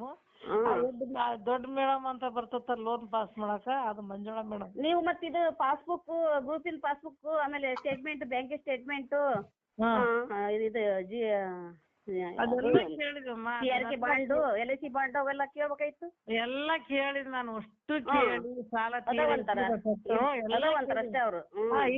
ದೊಡ್ಡ ಮೇಡಮ್ ಅಂತ ಬರ್ತದ ಲೋನ್ ಪಾಸ್ ಮಾಡಾಕ ಅದು ಮಂಜುಳಾ ಮೇಡಮ್. ನೀವು ಮತ್ತೆ ಇದು ಪಾಸ್ಬುಕ್ ಗ್ರೂಪಿನ ಪಾಸ್ಬುಕ್ ಆಮೇಲೆ ಸ್ಟೇಟ್ಮೆಂಟ್ ಬ್ಯಾಂಕ್ ಸ್ಟೇಟ್ಮೆಂಟ್ ಇದು G C R K bond L I C bond ಅವೆಲ್ಲ ಕೇಳ್ಬೇಕಾಯ್ತು? ಎಲ್ಲ ಕೇಳಿದ್ ನಾನು ಅಷ್ಟು ಕೇಳಿ ಸಾಲ ಅಷ್ಟೇ ಅವ್ರು.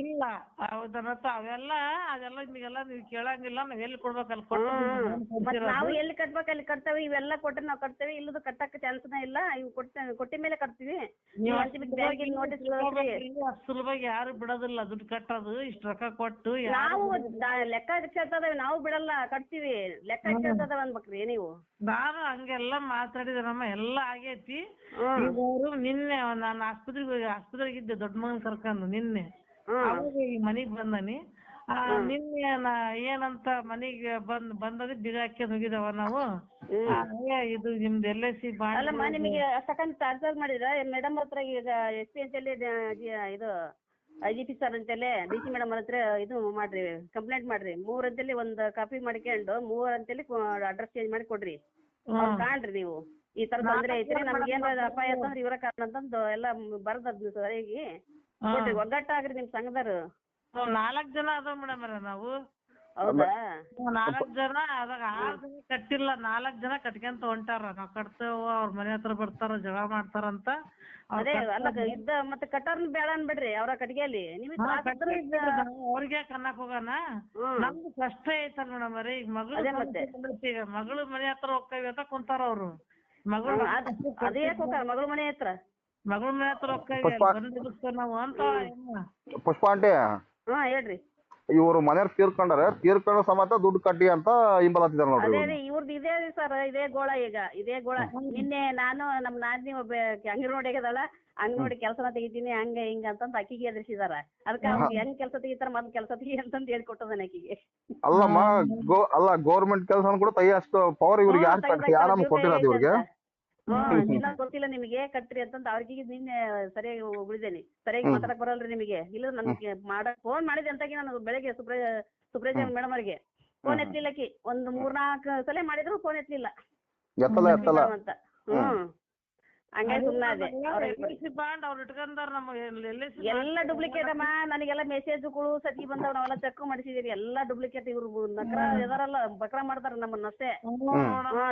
ಇಲ್ಲ ಹೌದನತ್ತ ಅವೆಲ್ಲ ಅದೆಲ್ಲ ನಿಮಗೆಲ್ಲ ನೀವು ಕೇಳಂಗಿಲ್ಲ ನಾವ್ ಎಲ್ಲಿ ಕೊಡ್ಬೇಕಲ್ಲ ಕೊಟ್ಟು ನಾವು ಎಲ್ಲಿ ಕಟ್ಬೇಕು ಅಲ್ಲಿ ಕಟ್ತೇವೆ ಇವೆಲ್ಲ ಕೊಟ್ರೆ ನಾವು ಕಟ್ತೇವೆ ಇಲ್ಲದ ಕಟ್ಟಕ್ ಚಾನ್ಸನೇ ಇಲ್ಲ ಇವ್ ಕೊಟ್ಟ ಕೊಟ್ಟಿ ಮೇಲೆ ಕಟ್ತೀವಿ. ಸುಲಭವಾಗಿ ಯಾರು ಬಿಡೋದಿಲ್ಲ ದುಡ್ಡು ಕಟ್ಟೋದು ಇಷ್ಟ ರೊಕ್ಕ ಕೊಟ್ಟು ನಾವು ಲೆಕ್ಕ ನಾವು ಬಿಡಲ್ಲ ಕಟ್ತೀವಿ. ಲೆಕ್ಕ ಇದಾವೆ ಅನ್ಬೇಕ್ರಿ ನೀವು. ನಾನು ಹಂಗೆಲ್ಲ ಮಾತಾಡಿದ್ರಮ್ಮ ಎಲ್ಲ ಆಗೈತಿ. ಹ್ಮ್. ಈಗ ಅವ್ರು ನಿನ್ನೆ ನಾನು ಆಸ್ಪತ್ರೆಗೆ ಹೋಗಿ ಆಸ್ಪತ್ರೆಗೆ ಇದ್ದೆ ದೊಡ್ಡ ಮಗನ್ ಕರ್ಕೊಂಡು ನಿನ್ನೆ. ಹ್ಮ್. ಅವಾಗ ಈಗ ಮನಿಗ್ ಬಂದಾನಿ. ಆ, ನಿನ್ನೆ ನಾ ಏನಂತ ಮನಿಗೆ ಬಂದ್ ಬಂದದ ಬಿಡ ಹಾಕ್ಯಂಡ್ ಹೋಗಿದವ ನಾವು. ಆ, ಏ, ಇದು ನಿಮ್ದು ಎಲ್ ಐ ಸಿ ಅಲ್ಲಮ್ಮ ನಿಮಗೆ ಅಷ್ಟಕ್ಕಂತ ಟ್ರಾನ್ಸ್ಫರ್ ಮಾಡಿದ್ರ ಮೇಡಮ್ ಹತ್ರ ಈಗ ಎಸ್ ಪಿ ದ- ಇದು ಐ ಜಿ ಪಿ ಸರ್ ಅಂತೇಳಿ ಡಿ ಸಿ ಮೇಡಮ್ ಹತ್ರ ಇದು ಮಾಡ್ರಿ ಕಂಪ್ಲೇಂಟ್ ಮಾಡ್ರಿ. ಮೂರ್ ಅಂತೇಳಿ ಒಂದ್ ಕಾಪಿ ಮಾಡ್ಕೊಂಡು ಮೂರ್ ಅಂತೇಳಿ ಅಡ್ರೆಸ್ ಚೇಂಜ್ ಮಾಡಿ ಕೊಡ್ರಿ. ಕಾಣ್ರಿ ನೀವು. ಈ ತರ ತೊಂದ್ರೆ ಐತ್ರಿ ನಮ್ಗೆ ಏನಾದ್ರು ಅಪಾಯ ಅಂತಂದ್ರೆ ಇವರ ಕಾರಣ ಅಂತಂದು ಎಲ್ಲ ಅದ್ನ ಸರಿಯಾಗಿ ಕೊಡ್ರಿ ಒಗ್ಗಟ್ಟಾಗ್ರಿ ನಿಮ್ ಸಂಘದವ್ರು. ನಾಲ್ಕ್ ಜನ ಅದಾವ ಮೇಡಮ್ ನಾವು. ಹೌದಾ? ನಾಲ್ಕ್ ಜನ ಅದಾಗ ಆರ್ ಜನ ಕಟ್ಟಿಲ್ಲ ನಾಲ್ಕ್ ಜನ ಕಟ್ಕೊಂತ ಹೊಂಟಾರ. ನಾವ್ ಕಟ್ತೇವ ಅವ್ರ ಮನೆ ಹತ್ರ ಬರ್ತಾರ ಜಗಳ ಮಾಡ್ತಾರಂತ. ಅಂತ ಅದೇ ಅಲ್ಲ ಇದ್ದ ಮತ್ತೆ ಕಟ್ಟೋರ್ನ ಬೇಡ ಅನ್ಬಿಡ್ರಿ ಅವ್ರ ಕಟ್ಗೆಯಲ್ಲಿ ನಿಮಗೆ ಅವ್ರಿಗೆ ಕನ್ನಕ್ ಹೋಗೋಣ. ಹ್ಮ್. ನಮ್ದು ಕಷ್ಟ ಐತಲ್ ಮೇಡಮ್ ರೀ ಈಗ ಮಗಳು ಅದೇ ಮತ್ತೆ. ಈಗ ಮಗಳು ಮನೆ ಹತ್ರ ಹೋಗ್ತೇವೆ ಅಂತ ಕುಂತಾರ ಅವ್ರು. ಮಗಳು ಅದೇ ಹೋಗ್ತಾರ ಮಗಳ ಮನೆ ಹತ್ರ? ಮಗಳ ಮನೆ ಹತ್ರ ಹೋಗ್ತೇವೆ ಪುಷ್ಪ- ಬಂದ್ ನಾವು ಅಂತ ಪುಷ್ಪ ಆಂಟಿ. ಹಾ ಹೇಳ್ರಿ. ಇವ್ರು ಮನೆಯವ್ರು ತೀರ್ಕೊಂಡಾರೆ ತೀರ್ಕೊಂಡ ಸಮೇತ ದುಡ್ಡು ಕಟ್ಟಿ ಅಂತ ಹಿಂಬಲತ್ತಿದಾರೆ ನೋಡ್ರಿ ಅದೇ. ರೀ ಇವ್ರದ್ದು ಇದೇ ರೀ ಸರ್ ಇದೇ ಗೋಳ ಈಗ ಇದೇ ಗೋಳ. ನಿನ್ನೆ ನಾನು ನಮ್ ನಾದಿನಿ ಒಬ್ಬ ಅಂಗನವಾಡಿ ಆಗದಲ್ಲ ಅಂಗನವಾಡಿ ಕೆಲಸನ ತೆಗಿತೀನಿ ಹಂಗ ಹಿಂಗ ಅಂತಂದ್ ಅಕ್ಕಿಗೆ ಎದುರಿಸಿದಾರ. ಅದಕ್ಕೆ ಅವ್ರಿಗೆ ಹೆಂಗ್ ಕೆಲಸ ತೆಗಿತಾರ ಮತ್ ಕೆಲಸ ತೆಗಿ ಅಂತಂದ್ ಹೇಳ್ಕೊಟ್ಟದನ ಅಕ್ಕಿಗೆ ಅಲ್ಲಮ್ಮ ಗೋ ಅಲ್ಲ ಗೌರ್ಮೆಂಟ್ ಕೆಲಸ ಕೂಡ ತೈ ಅಷ್ಟು ಪವರ್ ಇವ್ರಿಗೆ ಯಾರು ಯಾರಮ್ಮ ಕೊಟ್ಟಿರೋದು ಇವ್ರಿಗೆ ಇಲ್ಲ ಗೊತ್ತಿಲ್ಲ ನಿಮಗೆ ಕಟ್ರಿ ಅಂತಂದ್ ಅವ್ರಿಗೆ ನಿನ್ನೆ ಸರಿಯಾಗಿ ಉಳಿದೇನಿ. ಸರಿಯಾಗಿ ಮಾತಾಡಕ್ ಬರಲ್ರಿ ನಿಮಗೆ. ಇಲ್ಲ ನನ್ಗೆ ಮಾಡ ಫೋನ್ ಮಾಡಿದೆ ಅಂತಾಗಿ ನಾನು ಬೆಳಗ್ಗೆ ಸುಪ್ರ ಸುಪ್ರಜ ಮೇಡಮ್ ಅವ್ರಿಗೆ. ಫೋನ್ ಎತ್ತಲಿಲ್ಲಕಿ ಒಂದ್ ಮೂರ್ನಾಲ್ಕು ಸಲ ಮಾಡಿದ್ರು ಫೋನ್ ಎತ್ತಲಿಲ್ಲ ಎತ್ತಲ್ಲ ಎತ್ತಲ್ಲ. ಅಂತ ಹ್ಮ್. ಹಂಗಾಗಿ ಸುಮ್ಮನೆ ಅದೇ. ಬಾಂಡ್ ಅವ್ರು ಇಟ್ಕೊಂಡಾರ ಸಿ ಎಲ್ಲ ಡೂಪ್ಲಿಕೇಟ್ ಅಮ್ಮ ನನಗೆಲ್ಲ ಮೆಸೇಜ್ಗಳು ಸತಿ ಬಂದವ್ ನಾವೆಲ್ಲ ಚೆಕ್ ಮಾಡಿಸಿದೀವಿ ಎಲ್ಲ ಡೂಪ್ಲಿಕೇಟ್ ಇವ್ರು ನಕರ ಇದಾರಲ್ಲಾ ಬಕ್ರ ಮಾಡ್ತಾರ ನಮ್ಮನ್ನ ಅಷ್ಟೇ.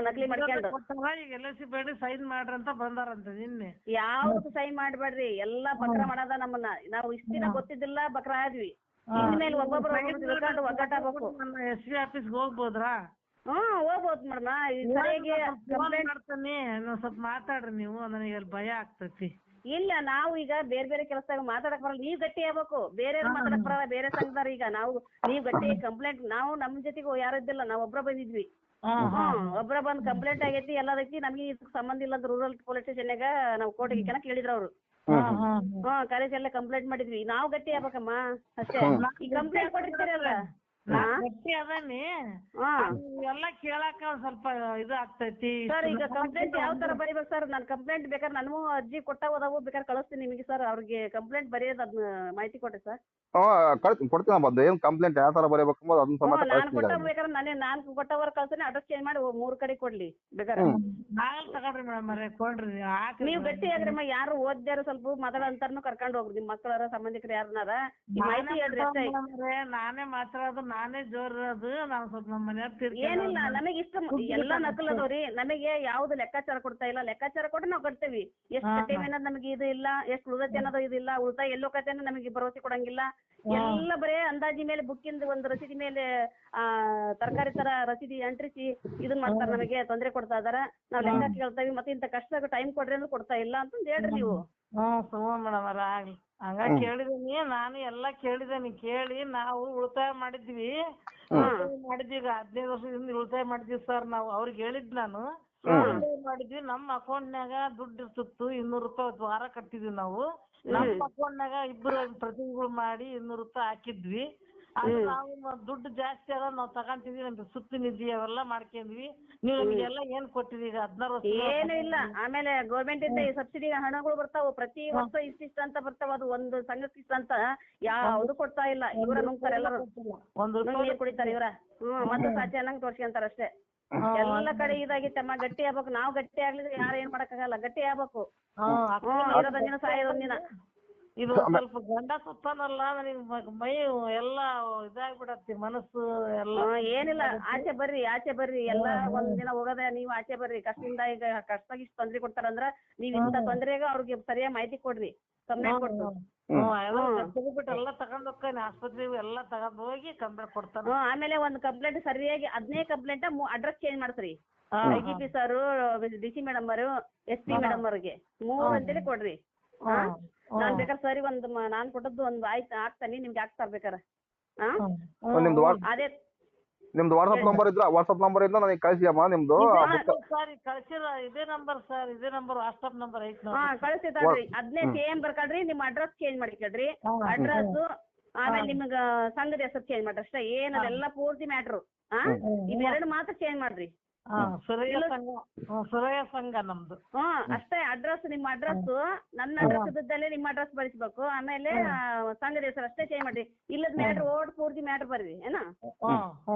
ನಕಲಿ ಮಾಡ್ಕೊಂಡು. ಕೊಟ್ಟಾರ ಈಗ ಎಲ್ ಐ ಸಿ ಬೇಡಿ ಸೈನ್ ಮಾಡ್ರಿ ಅಂತ ಬಂದಾರಂತ ನಿನ್ನೆ. ಯಾವ್ದು ಸೈನ್ ಮಾಡ್ಬೇಡ್ರಿ ಎಲ್ಲಾ ಬಕ್ರ ಮಾಡದ ನಮ್ಮನ್ನ. ನಾವು ಇಷ್ಟ ದಿನ ಗೊತ್ತಿದ್ದಿಲ್ಲ ಬಕ್ರ ಆದ್ವಿ. ಇನ್ಮೇಲೆ ಒಬ್ಬೊಬ್ರು ಒಗ್ಗಟ್ಟಾಗ್ಬೇಕು. ಎಸ್ ಪಿ ಆಫೀಸ್ಗೆ ಹೋಗ್ಬೋದ್ರಾ? ಹ್ಮ್ ಹೋಗ್ಬೋದು ಮೇಡಮ್ ಸರಿಯಾಗಿ ಫೋನ್ ಕಂಪ್ಲೇಂಟ್ ಮಾಡ್ತೀನಿ ಇನ್ನೊಂದ್ ಸ್ವಲ್ಪ ಮಾತಾಡ್ರಿ ನೀವು ನನಗೆ ಅಲ್ಲಿ ಭಯ ಆಗ್ತೈತಿ. ಇಲ್ಲ ನಾವು ಈಗ ಬೇರೆ ಬೇರೆ ಕೆಲಸದಾಗ ಮಾತಾಡಕ್ ಬರಲ್ಲ. ನೀವ್ ಗಟ್ಟಿ ಆಗ್ಬೇಕು. ಬೇರೆ ಮಾತಾಡಕ್ ಬರಲ್ಲ ಬೇರೆ ಸಂಘದವ್ರ ಈಗ. ನಾವು ನೀವ್ ಗಟ್ಟಿ ಕಂಪ್ಲೇಂಟ್ ನಾವು ನಮ್ ಜೊತೆಗೆ ಯಾರು ಇದ್ದಿಲ್ಲ ನಾವ್ ಒಬ್ರ ಬಂದಿದ್ವಿ. ಹ್ಮ್ ಒಬ್ರ ಬಂದ್ ಕಂಪ್ಲೇಂಟ್ ಆಗೈತಿ ಎಲ್ಲದಕ್ಕೆ ನಮ್ಗೆ ಇದಕ್ ಸಂಬಂಧ ಇಲ್ಲ ಅಂತ ರೂರಲ್ ಪೊಲೀಸ್ ಸ್ಟೇಷನ್ಯಾಗ ನಾವು ಕೋರ್ಟಿಗೆ ಕಣಕ್ ಕೇಳಿದ್ರ ಅವ್ರು. ಹ್ಮ್ ಕಾಲೇಜ್ ಎಲ್ಲ ಕಂಪ್ಲೇಂಟ್ ಮಾಡಿದ್ವಿ. ನಾವು ಗಟ್ಟಿ ಆಗ್ಬೇಕಮ್ಮ ಅಷ್ಟೇ. ಕಂಪ್ಲೇಂಟ್ ಕೊಟ್ಟಿರ್ತೀರಲ್ಲ. ಹಾ ಅದಾನಿ. ಹಾ. ಎಲ್ಲ ಕೇಳಾಕ ಒಂದ್ ಸ್ವಲ್ಪ ಇದು ಆಗ್ತೈತಿ. ಸರ್ ಈಗ ಕಂಪ್ಲೇಂಟ್ ಯಾವ ತರ ಬರೀಬೇಕು ಸರ್? ನಾನು ಕಂಪ್ಲೇಂಟ್ ಬೇಕಾದ್ರೆ ನನಗೂ ಅರ್ಜಿ ಕೊಟ್ಟ ಅದಾವು ಬೇಕಾದ್ರೆ ಕಳಿಸ್ತೀನಿ ನಿಮಗೆ ಸರ್. ಅವ್ರಿಗೆ ಕಂಪ್ಲೇಂಟ್ ಬರೆಯೋದು ಅದ್ನ ಮಾಹಿತಿ ಕೊಡ್ರಿ ಸರ್. ಕೊಡ್ತೀನಿ ಬಂದು ಏನ್ ಕಂಪ್ಲೇಂಟ್ ಯಾವ ತರ ಬರೀಬೇಕು ಅಂಬೋದು ಅದನ್ನ ಸಮೇತ ನಾನು ಕೊಟ್ಟ ಬೇಕಾದ್ರೆ ನಾನೇ ನಾನು ಕೊಟ್ಟವರ್ ಕಳಸ್ತೀನಿ ಅಡ್ರೆಸ್ ಚೇಂಜ್ ಮಾಡಿ ಮೂರ್ ಕಡೆ ಕೊಡ್ಲಿ. ಬೇಕಾದ್ರೆ. ನಾಳೆ ತಗೊಳ್ರಿ ಮೇಡಮ್ ಅರೆ ಕೊಡ್ರಿ ಹಾಕ್ರಿ ನೀವು ಗಟ್ಟಿ ಆಗ್ರಮ್ಮ ಯಾರು ಓದ್ಯಾರ ಸ್ವಲ್ಪ ಮಾತಾಡಂತಾರನು ಕರ್ಕೊಂಡು ಹೋಗ್ರಿ. ನಿಮ್ ಮಕ್ಕಳಾರ ಸಂಬಂಧಿಕರು ಯಾರನ್ನಾರ ಈ ಮಾಹಿತಿ ಹೇಳ್ರಿ ನಾನೇ ಮಾತಾಡೋದು ನಾನೇ ಜೋರ್ ಇರೋದು ನಾವ್ ಸ್ವಲ್ಪ ನಮ್ಮ ಮನೆಯವ್ರ ತಿರ್ಗಿ ಏನಿಲ್ಲ ನಮಗೆ ಇಷ್ಟ ಎಲ್ಲ ನಕಲ್ ಅದಾವ್ರಿ. ನಮಗೆ ಯಾವ್ದು ಲೆಕ್ಕಾಚಾರ ಕೊಡ್ತಾ ಇಲ್ಲ. ಲೆಕ್ಕಾಚಾರ ಕೊಟ್ಟು ನಾವ್ ಕಟ್ತೇವಿ. ಎಷ್ಟ್ ಕಟ್ಟೇವಿ ಅನ್ನೋದು ನಮಗೆ ಇದು ಇಲ್ಲ. ಎಷ್ಟ್ ಉಳಿದೈತಿ ಅನ್ನೋದು ಇಲ್ಲ. ಉಳಿತಾಯ ಎಲ್ಲೋ ಕತೆ ನಮಗೆ ಭರವಸೆ ಕೊಡಂಗಿಲ್ಲ. ಎಲ್ಲ ಬರೇ ಅಂದಾಜಿ ಮೇಲೆ ಬುಕ್ಕಿಂದ ಒಂದ್ ರಸೀದಿ ಮೇಲೆ ಆ ತರಕಾರಿ ತರ ರಸೀದಿ ಅಂಟಿಸಿ ಇದನ್ ಮಾಡ್ತಾರ ನಮಗೆ. ತೊಂದ್ರೆ ಕೊಡ್ತಾ ಇದಾರ. ನಾವ್ ಲೆಕ್ಕ ಕೇಳ್ತೇವಿ. ಮತ್ತೆ ಇಂತ ಕಷ್ಟದಾಗ ಟೈಮ್ ಕೊಡ್ರಿ ಅಂದ್ರೆ ಕೊಡ್ತಾ ಇಲ್ಲ ಅಂತಂದ್ ಹೇಳ್ರಿ ನೀವು. ಹ್ಮ್ ಸುಮ್ಮ ಮೇಡಮ್ ಆಗ್ಲಿ ಹಂಗ ಕೇಳಿದೀನಿ ನಾನು ಎಲ್ಲಾ ಕೇಳಿದೀನಿ ಕೇಳಿ ನಾವು ಉಳಿತಾಯ ಮಾಡಿದ್ವಿ. ಉಳಿತಾಯ ಮಾಡಿದ್ವಿ ಈಗ ಹದಿನೈದು ವರ್ಷದಿಂದ ಉಳಿತಾಯ ಮಾಡಿದ್ವಿ ಸರ್ ನಾವು ಅವ್ರಿಗೆ ಹೇಳಿದ್ ನಾನು. ಉಳಿತಾಯ ಮಾಡಿದ್ವಿ ನಮ್ಮ ಅಕೌಂಟ್ನಾಗ ದುಡ್ಡು ಇರ್ತಿತ್ತು ಇನ್ನೂರು ರೂಪಾಯಿ ಒಂದ್ ವಾರ ಕಟ್ಟಿದ್ವಿ ನಾವು. ನಮ್ಮ ಅಕೌಂಟ್ನಾಗ ಇಬ್ರು ಪ್ರತಿನಿಧಿಗಳು ಮಾಡಿ ಇನ್ನೂರು ರೂಪಾಯಿ ಹಾಕಿದ್ವಿ. ನಾವು ದುಡ್ಡು ಜಾಸ್ತಿ ಅದ ನಾವು ತಗೊಂತೀವಿ ನಮ್ಗೆ ಸುತ್ತು ನಿಧಿ ಅವೆಲ್ಲ ಮಾಡ್ಕೊಂಡ್ವಿ. ನೀವು ನಮಗೆಲ್ಲ ಏನ್ ಕೊಟ್ಟಿರಿ ಈಗ ಹದಿನಾರು ವರ್ಷ ಏನು ಇಲ್ಲ. ಆಮೇಲೆ ಗೌರ್ಮೆಂಟ್ ಇಂದ ಈ ಸಬ್ಸಿಡಿ ಹಣಗಳು ಬರ್ತಾವ ಪ್ರತಿ ವರ್ಷ ಇಷ್ಟಿಷ್ಟ ಅಂತ ಬರ್ತಾವ ಅದು ಒಂದು ಸಂಘಕ್ಕೆ ಇಷ್ಟ ಅಂತ ಯಾವ್ದು ಕೊಡ್ತಾ ಇಲ್ಲ. ಇವರ ನುಂಗ್ತಾರೆ ಎಲ್ಲರೂ. ಒಂದು ನೀರ್ ಕುಡಿತಾರ ಇವರ. ಹ್ಮ್ ಮತ್ತೆ ಸಾಚಿ ಅನ್ನಂಗ್ ತೋರ್ಸ್ಕೊಂತಾರ ಅಷ್ಟೇ. ಎಲ್ಲ ಕಡೆ ಇದಾಗಿತ್ತಮ್ಮ. ಗಟ್ಟಿ ಆಗ್ಬೇಕು. ನಾವ್ ಗಟ್ಟಿ ಆಗ್ಲಿದ್ರೆ ಯಾರು ಏನ್ ಮಾಡಕ್ಕಾಗಲ್ಲ. ಗಟ್ಟಿ ಆಗ್ಬೇಕು. ಇರೋದೊಂದಿನ ಸಾಯೋದೊಂದಿನ ಇದು ಸ್ವಲ್ಪ ಗಂಡ ಸುತ್ತಾನಲ್ಲ ನನಗೆ ಮೈ ಎಲ್ಲ ಇದಾಗ್ಬಿಡತ್ತಿ ಮನಸ್ಸು ಎಲ್ಲ. ಏನಿಲ್ಲ ಆಚೆ ಬರ್ರಿ ಆಚೆ ಬರ್ರಿ ಎಲ್ಲ ಒಂದ್ ದಿನ ಹೋಗದೆ ನೀವು ಆಚೆ ಬರ್ರಿ. ಕಷ್ಟದಿಂದ ಈಗ ಕಷ್ಟದಾಗ ಇಷ್ಟ ತೊಂದ್ರೆ ಕೊಡ್ತಾರಂದ್ರ ನೀವ್ ಇಂತ ತೊಂದ್ರೆಗ ಅವ್ರಿಗೆ ಸರಿಯಾಗಿ ಮಾಹಿತಿ ಕೊಡ್ರಿ ಕಂಪ್ಲೇಂಟ್ ಕೊಟ್ಟು ಹ್ಮ್. ಎಲ್ಲ ಎಲ್ಲ ತಗೊಂಡ್ ಹೋಗ್ತಾನೆ ಆಸ್ಪತ್ರೆ ಎಲ್ಲ ತಗೊಂಡ್ ಹೋಗಿ ಕಂಪ್ಲೇಂಟ್ ಕೊಡ್ತಾನ. ಹ್ಮ್ ಆಮೇಲೆ ಒಂದ್ ಕಂಪ್ಲೇಂಟ್ ಸರಿಯಾಗಿ ಅದ್ನೇ ಕಂಪ್ಲೇಂಟ್ ಅಡ್ರೆಸ್ ಚೇಂಜ್ ಮಾಡ್ಸ್ರಿ. ಹಾ, ಐ ಸರ್ ಡಿ ಸಿ ಮೇಡಮ್ ಅವರು ಎಸ್ ಪಿ ಮೇಡಮ್ ಅವ್ರಿಗೆ. ಮೂರ್ ಅಂತೇಳಿ ಕೊಡ್ರಿ. ಹಾ? ನಾನ್ ಬೇಕಾದ್ರೆ ಸರಿ ಒಂದ್ ಮ- ನಾನ್ ಕೊಟ್ಟದ್ದು ಒಂದ್ ಆಯ್ತು ಹಾಕ್ತೇನಿ ನಿಮ್ಗೆ ಹಾಕ್ತಾರ ಬೇಕಾರ ಹಾ? ನಿಮ್ದು ವಾಟ್ ಅದೇ ನಿಮ್ದು ವಾಟ್ಸಪ್ ನಂಬರ್ ಇದ್ರ ವಾಟ್ಸಪ್ ನಂಬರ್ ಇದ್ರೆ ನನಗೆ ಕಳಿಸಿ ಅಮ್ಮ ನಿಮ್ದು ಸರ್ ಕಳ್ಸಿರ ಇದೇ ನಂಬರ್ ಸರ್ ಇದೇ ನಂಬರ್ ವಾಟ್ಸ್ಆಪ್ ನಂಬರ್ ಐತಿ ಹಾ ನೋಡಿ ತಗೊಳ್ರಿ ಅದ್ನೇ ಸೇಮ್ ಬರ್ಕೊಳ್ರಿ ನಿಮ್ ಅಡ್ರೆಸ್ ಚೇಂಜ್ ಮಾಡಿಕೊಳ್ರಿ ಅಡ್ರೆಸ್ ಆಮೇಲೆ ನಿಮ್ಗ ಸಂಘದ ಹೆಸರು ಚೇಂಜ್ ಮಾಡ್ರಿ ಅಷ್ಟೇ. ಏನದೆಲ್ಲ ಪೂರ್ತಿ ಮ್ಯಾಟ್ರು ಹಾ? ಇವೆರಡು ಮಾತ್ರ ಚೇಂಜ್ ಮಾಡ್ರಿ. ಹಾ ಸುರಯ್ಯ ಸಂಘ ನಮ್ದು. ಹ್ಮ್. ಅಷ್ಟೇ ಅಡ್ರೆಸ್ ನಿಮ್ಮ ಅಡ್ರೆಸ್ ನನ್ನ ಅಡ್ರೆಸ್ ಇದ್ದಲ್ಲೇ ನಿಮ್ಮ ಅಡ್ರೆಸ್ ಬರಿಸ್ಬೇಕು. ಆಮೇಲೆ ಸಂಘದ ಹೆಸರು ಅಷ್ಟೇ ಚೇಂಜ್ ಮಾಡ್ರಿ. ಇಲ್ಲದ ಮ್ಯಾಟ್ರ್ ಓಡ್ ಪೂರ್ತಿ ಮ್ಯಾಟ್ರ್ ಬರ್ರಿ ಏನ?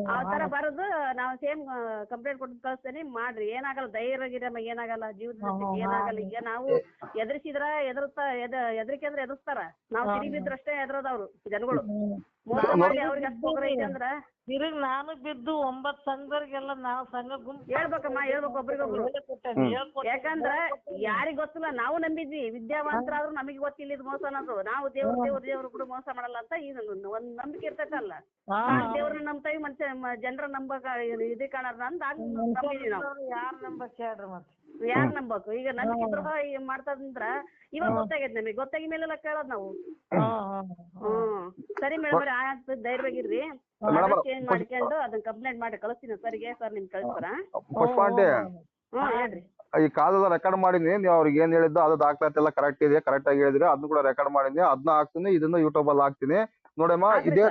ಆ ತರ ಬರೋದು ನಾವು ಸೇಮ್ ಕಂಪ್ಲೇಂಟ್ ಕೊಟ್ಟು ಕಳಿಸ್ತೇನೆ ಮಾಡ್ರಿ. ಏನಾಗಲ್ಲ ಧೈರ್ಯ ಗಿರಮ್ಮ ಏನಾಗಲ್ಲ ಜೀವದ ಏನಾಗಲ್ಲ. ಈಗ ನಾವು ಎದುರಿಸಿದ್ರ ಎದುರುತ್ತ ಎದ ಎದರಿಕೆ ಅಂದ್ರೆ ಎದುರಿಸ್ತಾರ. ನಾವು ಅಷ್ಟೇ ಎದ್ರದ ಅವ್ರು ಜನಗಳು ಮೋಸ ಮಾಡಿ ಅವ್ರಿಗೆ ಇದೆ ಅಂದ್ರ ತಿರುಗ್ ನಾನು ಬಿದ್ದು ಒಂಬತ್ ಸಂಘದವ್ರಿಗೆಲ್ಲ ನಾವು ಸಂಘ ಗುಂಪು ಹೇಳ್ಬೇಕಮ್ಮ ಹೇಳ್ಬೇಕು ಒಬ್ರಿಗೊಬ್ರು. ಯಾಕಂದ್ರ ಯಾರಿಗ್ ಗೊತ್ತಿಲ್ಲ ನಾವು ನಂಬಿದ್ವಿ. ವಿದ್ಯಾವಂತರಾದ್ರೂ ನಮಗೆ ಗೊತ್ತಿಲ್ಲ ಇದು ಮೋಸ ಅನ್ನೋದು. ನಾವು ದೇವ್ರ ದೇವ್ರ ದೇವ್ರ ಕೂಡ ಮೋಸ ಮಾಡಲ್ಲ ಅಂತ ಈಗ ಒಂದ್ ನಂಬಿಕೆ ಇರ್ತೈತಲ್ಲ. ದೇವ್ರ ದೇವ್ರನ್ನ ನಂಬ್ತೇವಿ ಮನುಷ್ಯ ಜನರ ನಂಬಕ ಇದು ಕಾಣಾರ ಅಂತ ನಂಬಿದೀವಿ ನಾವು. ಯಾರ್ ನಂಬಕ್ ಹೇಳ್ರಿ ಮತ್ತೆ. ಯಾರ್ ನಂಬಕು? ಈಗ ನಂಬಿಕೆ ಪ್ರಭಾವ ಈಗ ಮಾಡ್ತದಂದ್ರ ಇವಾಗ ಗೊತ್ತಾಗೈತೆ ನಮಗೆ. ಗೊತ್ತಾಗಿ ಮೇಲೆಲ್ಲ ಕೇಳೋದ್ ನಾವು. ಹ್ಮ್. ಸರಿ ಮೇಡಮ್ ಆಯ್ತು ಧೈರ್ಯವಾಗಿರ್ರಿ. ಚೇಂಜ್ ಮಾಡ್ಕೊಂಡು ಅದನ್ನ ಕಂಪ್ಲೇಂಟ್ ಮಾಡಿ ಕಳಿಸ್ತೀನಿ ಸರ್ಗೆ ಸರ್ ನಿಮ್ ಕಳಿಸ್ತಾರ? ಪುಷ್ಪಾಂಟಿ ಹ್ಮ್ ಹೇಳ್ರಿ. ಈ ಕಾಲದ ರೆಕಾರ್ಡ್ ಮಾಡಿದ್ನಿ ನೀವು ಅವ್ರಿಗೆ ಏನ್ ಹೇಳಿದ್ದು ಅದು ದಾಖಲಾತಿ ಎಲ್ಲ ಕರೆಕ್ಟ್ ಇದೆ ಕರೆಕ್ಟ್ ಆಗಿ ಹೇಳಿದ್ರೆ ಅದನ್ನ ಕೂಡ ರೆಕಾರ್ಡ್ ಮಾಡಿದ್ನಿ ಅದನ್ನ ಹಾಕ್ತೀನಿ ಇದನ್ನ ಯೂಟ್ಯೂಬ್ ಅಲ್ಲಿ ಹಾಕ್ತೀನಿ. ನೋಡಮ್ಮ ಇದೇ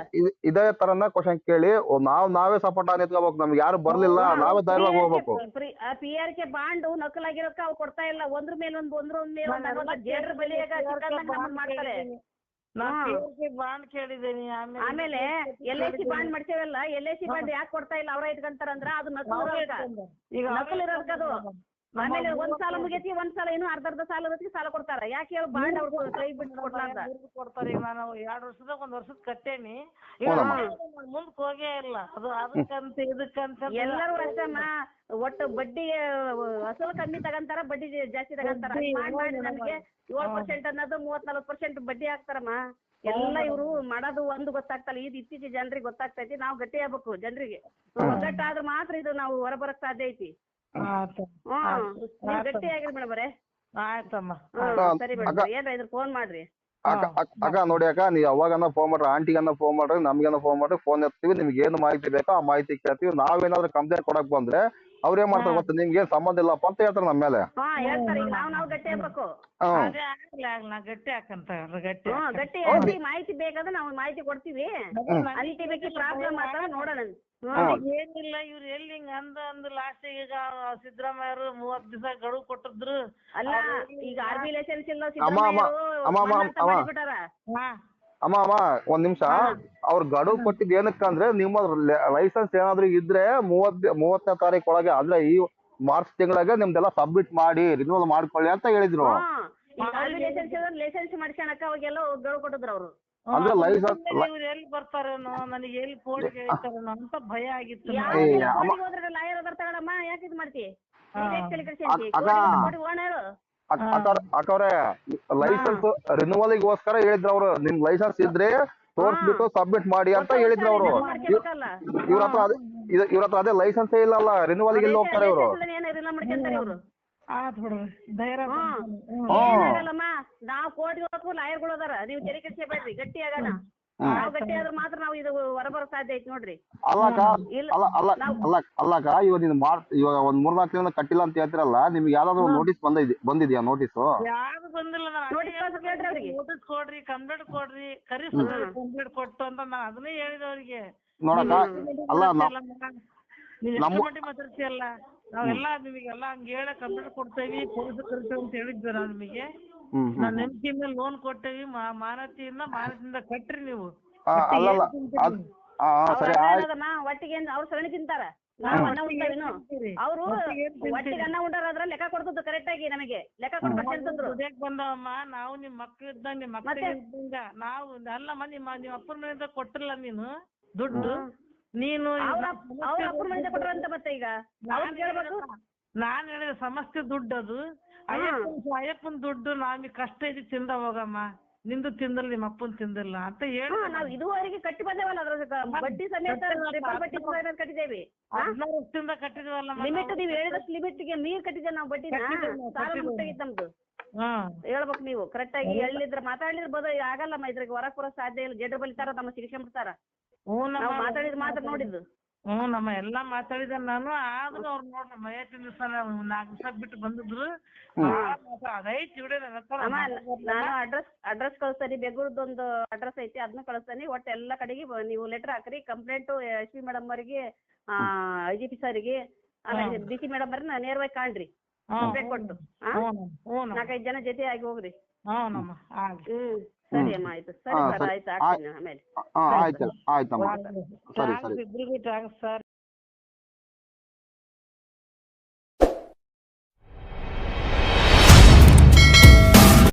ಇದೇ ತರನ ಕ್ವಶನ್ ಕೇಳಿ ನಾವ್ ನಾವೇ ಸಪೋರ್ಟ್ ನಿಂತ್ಕೋಬೇಕು ನಮ್ಗೆ ಯಾರು ಬರ್ಲಿಲ್ಲ ನಾವೇ ಧೈರ್ಯವಾಗಿ ಹೋಗ್ಬೇಕು. ಪಿ ಆರ್ ಕೆ ಬಾಂಡ್ ನಕಲಾಗಿರೋಕ ಅವ್ರು ಕೊಡ್ತಾ ಇಲ್ಲ ಒಂದ್ರ ಮೇಲೆ ಒಂದ್ ಒಂದ್ರ ಮೇಲೆ ಒಂದ್ ಜೇಡ್ರ ಬಲಿಯಾಗ ಮಾಡ್ತಾರೆ. ಬಾಂಡ್ ಕೇಳಿದ್ದೀನಿ ಆಮೇಲೆ ಎಲ್ ಐ ಸಿ ಬಾಂಡ್ ಮಾಡ್ತೇವಲ್ಲ ಎಲ್ ಐ ಸಿ ಬಾಂಡ್ ಯಾಕೆ ಕೊಡ್ತಾ ಇಲ್ಲ ಅವ್ರ ಇಟ್ಕೊಂತಾರಂದ್ರ ಅದು ನಕಲ್ ಇರೋದ್ಕ. ಈಗ ನಕಲು ಇರೋದ್ಕ ಅದು ಆಮೇಲೆ ಒಂದ್ ಸಾಲ ಮುಗೇತಿ ಒಂದ್ ಸಾಲ ಏನು ಅರ್ಧ ಅರ್ಧ ಸಾಲ ಇರತ್ತಿ ಸಾಲ ಕೊಡ್ತಾರ. ಯಾಕೆ ಹೇಳಿ ಬಾಂಡ್ ಅವ್ರ ಕೈ ಬಿಟ್ಟು ಕೊಡ್ಲಾರ್ದ? ಅಂತ ಕೊಡ್ತಾರೆ ಈಗ ನಾನು ಎರಡ್ ವರ್ಷದಾಗ ಒಂದ್ ವರ್ಷದ ಕಟ್ಟೇನಿ. ಮುಂದಕ್ ಹೋಗೇ ಇಲ್ಲ. ಅದು ಅದಕ್ಕಂತ ಇದಕ್ಕಂತ ಎಲ್ಲರೂ ಅಷ್ಟಮ್ಮ ಒಟ್ಟು ಬಡ್ಡಿ ಅಸಲು ಕಮ್ಮಿ ತಗಂತಾರ ಬಡ್ಡಿ ಜಾಸ್ತಿ ತಗಂತಾರ. ನಮ್ಗೆ ಏಳು ಪರ್ಸೆಂಟ್ ಅನ್ನೋದು ಮೂವತ್ ನಲ್ವತ್ ಪರ್ಸೆಂಟ್ ಬಡ್ಡಿ ಹಾಕ್ತಾರಮ್ಮ. ಎಲ್ಲ ಇವರು ಮಾಡೋದು ಒಂದು ಗೊತ್ತಾಗ್ತಲ್ಲ. ಇದು ಇತ್ತೀಚೆಗೆ ಜನರಿಗೆ ಗೊತ್ತಾಗ್ತೈತಿ. ನಾವು ಗಟ್ಟಿ ಆಗ್ಬೇಕು ಜನರಿಗೆ. ಒಗ್ಗಟ್ಟಾದ್ರೆ ಮಾತ್ರ ಇದು ನಾವು ಹೊರಬರಕ್ ಸಾಧ್ಯ ಐತಿ. ಆಯ್ತು. ಹ್ಮ್. ನೀವು ಗಟ್ಟಿ ಆಗಿರಿ ಮೇಡಮ್ ಅವರೇ. ಆಯ್ತಮ್ಮ. ಸರಿ ಮೇಡಮ್ ಏನ್ರ ಇದ್ರ ಫೋನ್ ಮಾಡ್ರಿ. ಅಕ್ಕ ನೋಡಿ ಅಕ್ಕ ನೀ ಅವಾಗನ ಫೋನ್ ಮಾಡ್ರಿ ಆಂಟಿಗನ್ನ ಫೋನ್ ಮಾಡ್ರಿ ನಮ್ಗನ್ನ ಫೋನ್ ಮಾಡ್ರಿ ಫೋನ್ ಎತ್ತೀವಿ ನಿಮ್ಗೆ ಏನು ಮಾಹಿತಿ ಬೇಕೋ ಆ ಮಾಹಿತಿ ಕೇಳ್ತೀವಿ. ನಾವೇನಾದ್ರೂ ಕಂಪ್ಲೇಂಟ್ ಕೊಡಕ್ ಬಂದ್ರೆ ಅವ್ರ ಏನ್ ಮಾಡ್ತಾರೆ ಗೊತ್ತ? ನಿಮ್ಗೆ ಸಂಬಂಧ ಇಲ್ಲಪ್ಪ ಅಂತ ಹೇಳ್ತಾರೆ ನಮ್ಮ ಮೇಲೆ. ಹಾ ಹೇಳ್ತಾರೆ. ಈಗ ನಾವು ನಾವು ಗಟ್ಟಿ ಆಗ್ಬೇಕು. ಹ್ಮ್ ಅದೇ ಆಗ್ಲಿ ಆಗ್ಲಿ ನಾ ಗಟ್ಟಿ ಹಾಕಂತ ಗಟ್ಟಿ ಹ್ಮ್ ಗಟ್ಟಿ ಆಗಿ ಮಾಹಿತಿ ಬೇಕಾದ್ರೆ ನಾವು ಮಾಹಿತಿ ಕೊಡ್ತೀವಿ. ಅಲ್ಟಿಮೇಟ್ಲಿ ಪ್ರಾಬ್ಲಮ್ ಆತರ ನೋಡೋಣ. ಹ್ಮ್. ಏನಿಲ್ಲ ಇವ್ರು ಎಲ್ಲಿ ಹಿಂಗ ಅಂದ ಅಂದ ಲಾಸ್ಟ್ ಈಗ ಸಿದ್ದರಾಮಯ್ಯರು ಮೂವತ್ ದಿವಸ ಗಡುವು ಕೊಟ್ಟಿದ್ರು. ಅಲ್ಲ ಈಗ ಆರ್ಬಿ ಲೈಸೆನ್ಸ್ ಇಲ್ಲ ಅಮ್ಮ, ಅಮ್ಮ, ಅಮ್ಮ, ಅಮ್ಮ, ಅಮ್ಮ. ಬಿಟ್ಟಾರ ಹಾ. ಅಮ್ಮ ಅಮ್ಮ ಒಂದ್ ನಿಮಿಷ. ಅವ್ರ ಗಡುವು ಕೊಟ್ಟಿದ್ ಏನಕ್ಕಂದ್ರೆ ನಿಮ್ಮ ಲೈಸೆನ್ಸ್ ಏನಾದ್ರು ಇದ್ರೆ ಮೂವತ್ ಮೂವತ್ತನೇ ತಾರೀಕು ಒಳಗೆ ಅಂದ್ರೆ ಈ ಮಾರ್ಚ್ ತಿಂಗಳಾಗ ನಿಮ್ದೆಲ್ಲ ಸಬ್ಮಿಟ್ ಮಾಡಿ ರಿನ್ಯೂವಲ್ ಮಾಡ್ಕೊಳ್ಳಿ ಅಂತ ಹೇಳಿದ್ರು. ಲೈಸೆನ್ಸ್ ಮಾಡ್ಸ್ಕೊಳಕ ಅವಾಗೆಲ್ಲ ಗಡುವು ಕೊಟ್ಟಿದ್ರು ಅವರು. ಅಂದ್ರೆ ಲೈಸೆನ್ಸ್ ಇವ್ರು ಎಲ್ಲಿ ಬರ್ತಾರೇನೋ ನನಗೆ ಎಲ್ಲಿ ಫೋನ್ ಕೇಳ್ತಾರೇನೋ ಅಂತ ಭಯ ಆಗಿತ್ತು ಲಾಯರ್ ಅದಾರ ತಗೊಳಮ್ಮ ಯಾಕೆ ಇದು ಮಾಡ್ತಿ? ಹಾ. ತಲೆ ಲೈಸೆನ್ಸ್ ಅಕ್ಕ- ಗೋಸ್ಕರ ಅಕ್ಕವ್ರೆ ಹೇಳಿದ್ರು ಅವರು ನಿಮ್ ಲೈಸೆನ್ಸ್ ಇದ್ರೆ ತೋರ್ಸ್ಬಿಟ್ಟು ಸಬ್ಮಿಟ್ ಮಾಡಿ ಅಂತ ಹೇಳಿದ್ರು ಅವರು. ಇವ್ರ ಹತ್ರ ಇವ್ರ ಹತ್ರ ಅದೇ ಲೈಸೆನ್ಸ್ ಇಲ್ಲಲ್ಲ ರಿನ್ಯೂವಲ್ಗೆ ಇಲ್ಲಿ ಹೋಗ್ತಾರೆ ಇವರು. ಏನಿರಲ್ಲ ಮಾಡ್ಕೊಂತಾರೆ ಇವರು? ಆತ್ ಬಿಡ್ರಿ ಧೈರ್ಯ ಹ್ಮ್. ಹ್ಮ್. ಏನಾಗಲ್ಲಮ್ಮ ನಾವ್ ಕೋಟಿ ಹೋಗಕ್ಕೂ ಲಾಯರ್ಗಳು ಅದಾರ ನೀವು ತೆರೆ ಕೆಡಿಸ್ಕೋಬೇಡ್ರಿ ಗಟ್ಟಿ ಆಗೋಣ. ನಾವ್ ಗಟ್ಟಿ ಆದ್ರೆ ಮಾತ್ರ ನಾವು ಇದು ಹೊರಬರೋ ಸಾಧ್ಯ ಐತಿ ನೋಡ್ರಿ. ಅಲ್ಲಕ್ಕ ಇಲ್ಲ ಅಲ್ಲ ಅಲ್ಲ ಅಲ್ಲ ಅಲ್ಲಕ್ಕ ಇವಾಗ ನೀನು ಮಾಡ್ ಇವಾಗ ಒಂದ್ ಮೂರ್ನಾಲ್ಕು ತಿಂಗಳ ಕಟ್ಟಿಲ್ಲ ಅಂತ ಹೇಳ್ತಿರಲ್ಲ ನಿಮ್ಗೆ ಯಾವ್ದಾದ್ರು ನೋಟಿಸ್ ಬಂದಿದ್ಯಾ ಬಂದಿದ್ಯಾ ನೋಟಿಸ್ ಯಾವ್ದು ಬಂದಿಲ್ಲ ನಾನು ನೋಡಿ ಕಳ್ಸಿ ಕೇಳ್ರಿ ಅವ್ರಿಗೆ. ನೋಟಿಸ್ ಕೊಡ್ರಿ ಕಂಪ್ಲೇಂಟ್ ಕೊಡ್ರಿ ಕರಿ ಕಂಪ್ಲೇಂಟ್ ಕೊಟ್ಟು ಅಂತ ನಾನು ಅದನ್ನೇ ಹೇಳಿದೆ ಅವ್ರಿಗೆ. ನೋಡಕ್ಕ ಅಲ್ಲ ನಮ್ಮ- ಮಾತಾಡ್ತೀಯಲ್ಲ ನಾವೆಲ್ಲ ನಿಮಗೆಲ್ಲ ಹಂಗ ಹೇಳ ಕಂಪ್ಲೇಂಟ್ ಕೊಡ್ತೇವಿ ಪೊಲೀಸ್ ಕರಿತೇವೆ ಅಂತ ಹೇಳಿದ್ವಿ ನಾವು ನಿಮಗೆ. ನಾವ್ ನಂಬಿಕೆ ಲೋನ್ ಕೊಟ್ಟೇವಿ ಮಾ- ಮಾನತಿಯಿಂದ ಮಾನಸಿಂದ ಕಟ್ರಿ ನೀವು. ಆ, ಅಲ್ಲಲ್ಲ ಅದ್ ಆ ಆ, ಸರಿ ಆಯ್ತು ಅವ್ರದಮ್ಮ ಒಟ್ಟಿಗೆ ಏನ್ ಅವ್ರ ಸರಣಿ ತಿಂತಾರ? ನಾವು ಅನ್ನ ಅವರು ಒಟ್ಟಿಗೆ ಅನ್ನ ಉಂಡಾರ ಅದ್ರ ಲೆಕ್ಕ ಕೊಡ್ತದ್ದು ಕರೆಕ್ಟ್ ಆಗಿ ನಮಗೆ. ಲೆಕ್ಕ ಕೊಡ್ತಿದ್ರು ದುಡಿಯಕ್ ಬಂದವಮ್ಮ ನಾವು ನಿಮ್ ಮಕ್ಳು ಇದ್ದಂಗ ನಿಮ್ ಮಕ್ಕಳಿಗೆ ಇದ್ದಂಗ ನಾವು ಅಲ್ಲಮ್ಮ ನಿಮ್ಮ ನಿಮ್ಮ ಅಪ್ಪನ ಮನೆಯಿಂದ ಕೊಟ್ಟಿಲ್ಲ ನೀನು ದುಡ್ಡು. ನೀನು ಅವ್ರ ಅವ್ರ ಅಪ್ಪನ ಮನೆಯಿಂದ ಕೊಟ್ರಂತ ಮತ್ತೆ ಈಗ? ಅವ್ರು ಕೇಳ್ಬೇಕು. ನಾನ್ ಹೇಳಿದ ಸಮಸ್ಯೆ ದುಡ್ಡು ಅದು. ಅಯ್ಯಪ್ಪನ್ ಅಯ್ಯಪ್ಪನ್ ದುಡ್ಡು ನಮಗೆ ಕಷ್ಟ ಇದೆ ತಿಂದ ಹೋಗಮ್ಮ. ನಿಂದು ತಿಂದಿಲ್ಲ ನಿಮ್ಮ ಅಪ್ಪನ್ ತಿಂದಿಲ್ಲ ಅಂತ ಹೇಳಿ ಹ್ಮ್, ನಾವು ಇದುವರೆಗೆ ಕಟ್ಟಿ ಬಂದೇವಲ್ಲ ಅದ್ರ ಬಡ್ಡಿ ಸಮೇತ ಟ್ರಿಪಲ್ ಬಡ್ಡಿ ಸಮೇತ ಕಟ್ಟಿದ್ದೇವೆ. ಹದಿನಾರು ವರ್ಷದಿಂದ ಕಟ್ಟಿದ್ವಲ್ಲ ಲಿಮಿಟ್ ನೀವು ಹೇಳಿದಷ್ಟು ಲಿಮಿಟ್ಗೆ ಮೀರ್ ಕಟ್ಟಿದ್ದೇವೆ ನಾವು ಬಡ್ಡಿನ. ಕಟ್ಟಿದ್ದೇವೆ ನಾವು, ಸಾಲ ಕಟ್ಟಿದ್ದೇವೆ. ಮುಟ್ಟಾಗಿತ್ತು ನಮ್ದು. ಹ್ಮ್ ಹೇಳ್ಬೇಕು ನೀವು. ಕರೆಕ್ಟ್ ಆಗಿ ಹೇಳಿದ್ರೆ ಮಾತಾಡಿದ್ರ ಬದ ಆಗಲ್ಲಮ್ಮ ಇದ್ರಾಗ ಹೊರಗ್ ಬರೋ ಸಾಧ್ಯ ಇಲ್ಲ. ಜಡ್ರ ಬಲಿತಾರ ನಮ್ಮ ಶಿಕ್ಷೆ ಹ್ಞೂ ನಾವು ನಮ್ಮ ಮಾತಾಡಿದ್ ಮಾತ್ರ ನೋಡಿದ್ದು. ಹ್ಞೂ ನಮ್ಮ ಎಲ್ಲಾ ಮಾತಾಡಿದೆ ನಾನು. ಆದ್ರೂ ಅವ್ರು ನೋಡ್ರಿ ಮೈಯತ್ತಿನ ದಿವಸ ನಾಲ್ಕು ದಿವಸ ಬಿಟ್ಟು ಬಂದಿದ್ರು. ಅದೈತಿ ಅಮ್ಮ ನಾನು ಅಡ್ರೆಸ್ ಅಡ್ರೆಸ್ ಕಳಿಸ್ತಾನೆ ಬೆಂಗಳೂರದೊಂದು ಅಡ್ರೆಸ್ ಐತಿ ಅದನ್ನ ಕಳಿಸ್ತಾನೆ ಒಟ್ಟು ಎಲ್ಲ ಕಡೆಗೆ ಬ- ನೀವು ಲೆಟರ್ ಹಾಕ್ರಿ ಕಂಪ್ಲೇಂಟು ಎಸ್ ಪಿ ಮೇಡಮ್ ಅವರಿಗೆ ಐ ಜಿ ಪಿ ಸರ್ಗೆ ಆಮೇಲೆ ಡಿ ಸಿ ಮೇಡಮ್ ಅವ್ರನ್ನ ನೇರವಾಗಿ ಕಾಣ್ರಿ. ಕಂಪ್ಲೇಂಟ್ ಕೊಟ್ಟು ನಾಲ್ಕೈದು ಜನ ಜೊತೆ ಆಗಿ ಹೋಗ್ರಿ. ಹ್ಮ್. ಸರಿ ಅಮ್ಮ ಆಯ್ತು. ಸರಿ ಸರ್. ಆಯ್ತು ಆಗ್ತೀನಿ ಆಮೇಲೆ ಹಾ ಆಯ್ತು. ಆಯ್ತಮ್ಮ. ಸರಿ ಸರಿ. ಇಬ್ರಿಗೂ ಟ್ಯಾಂಕ್ಸ್ ಸರ್.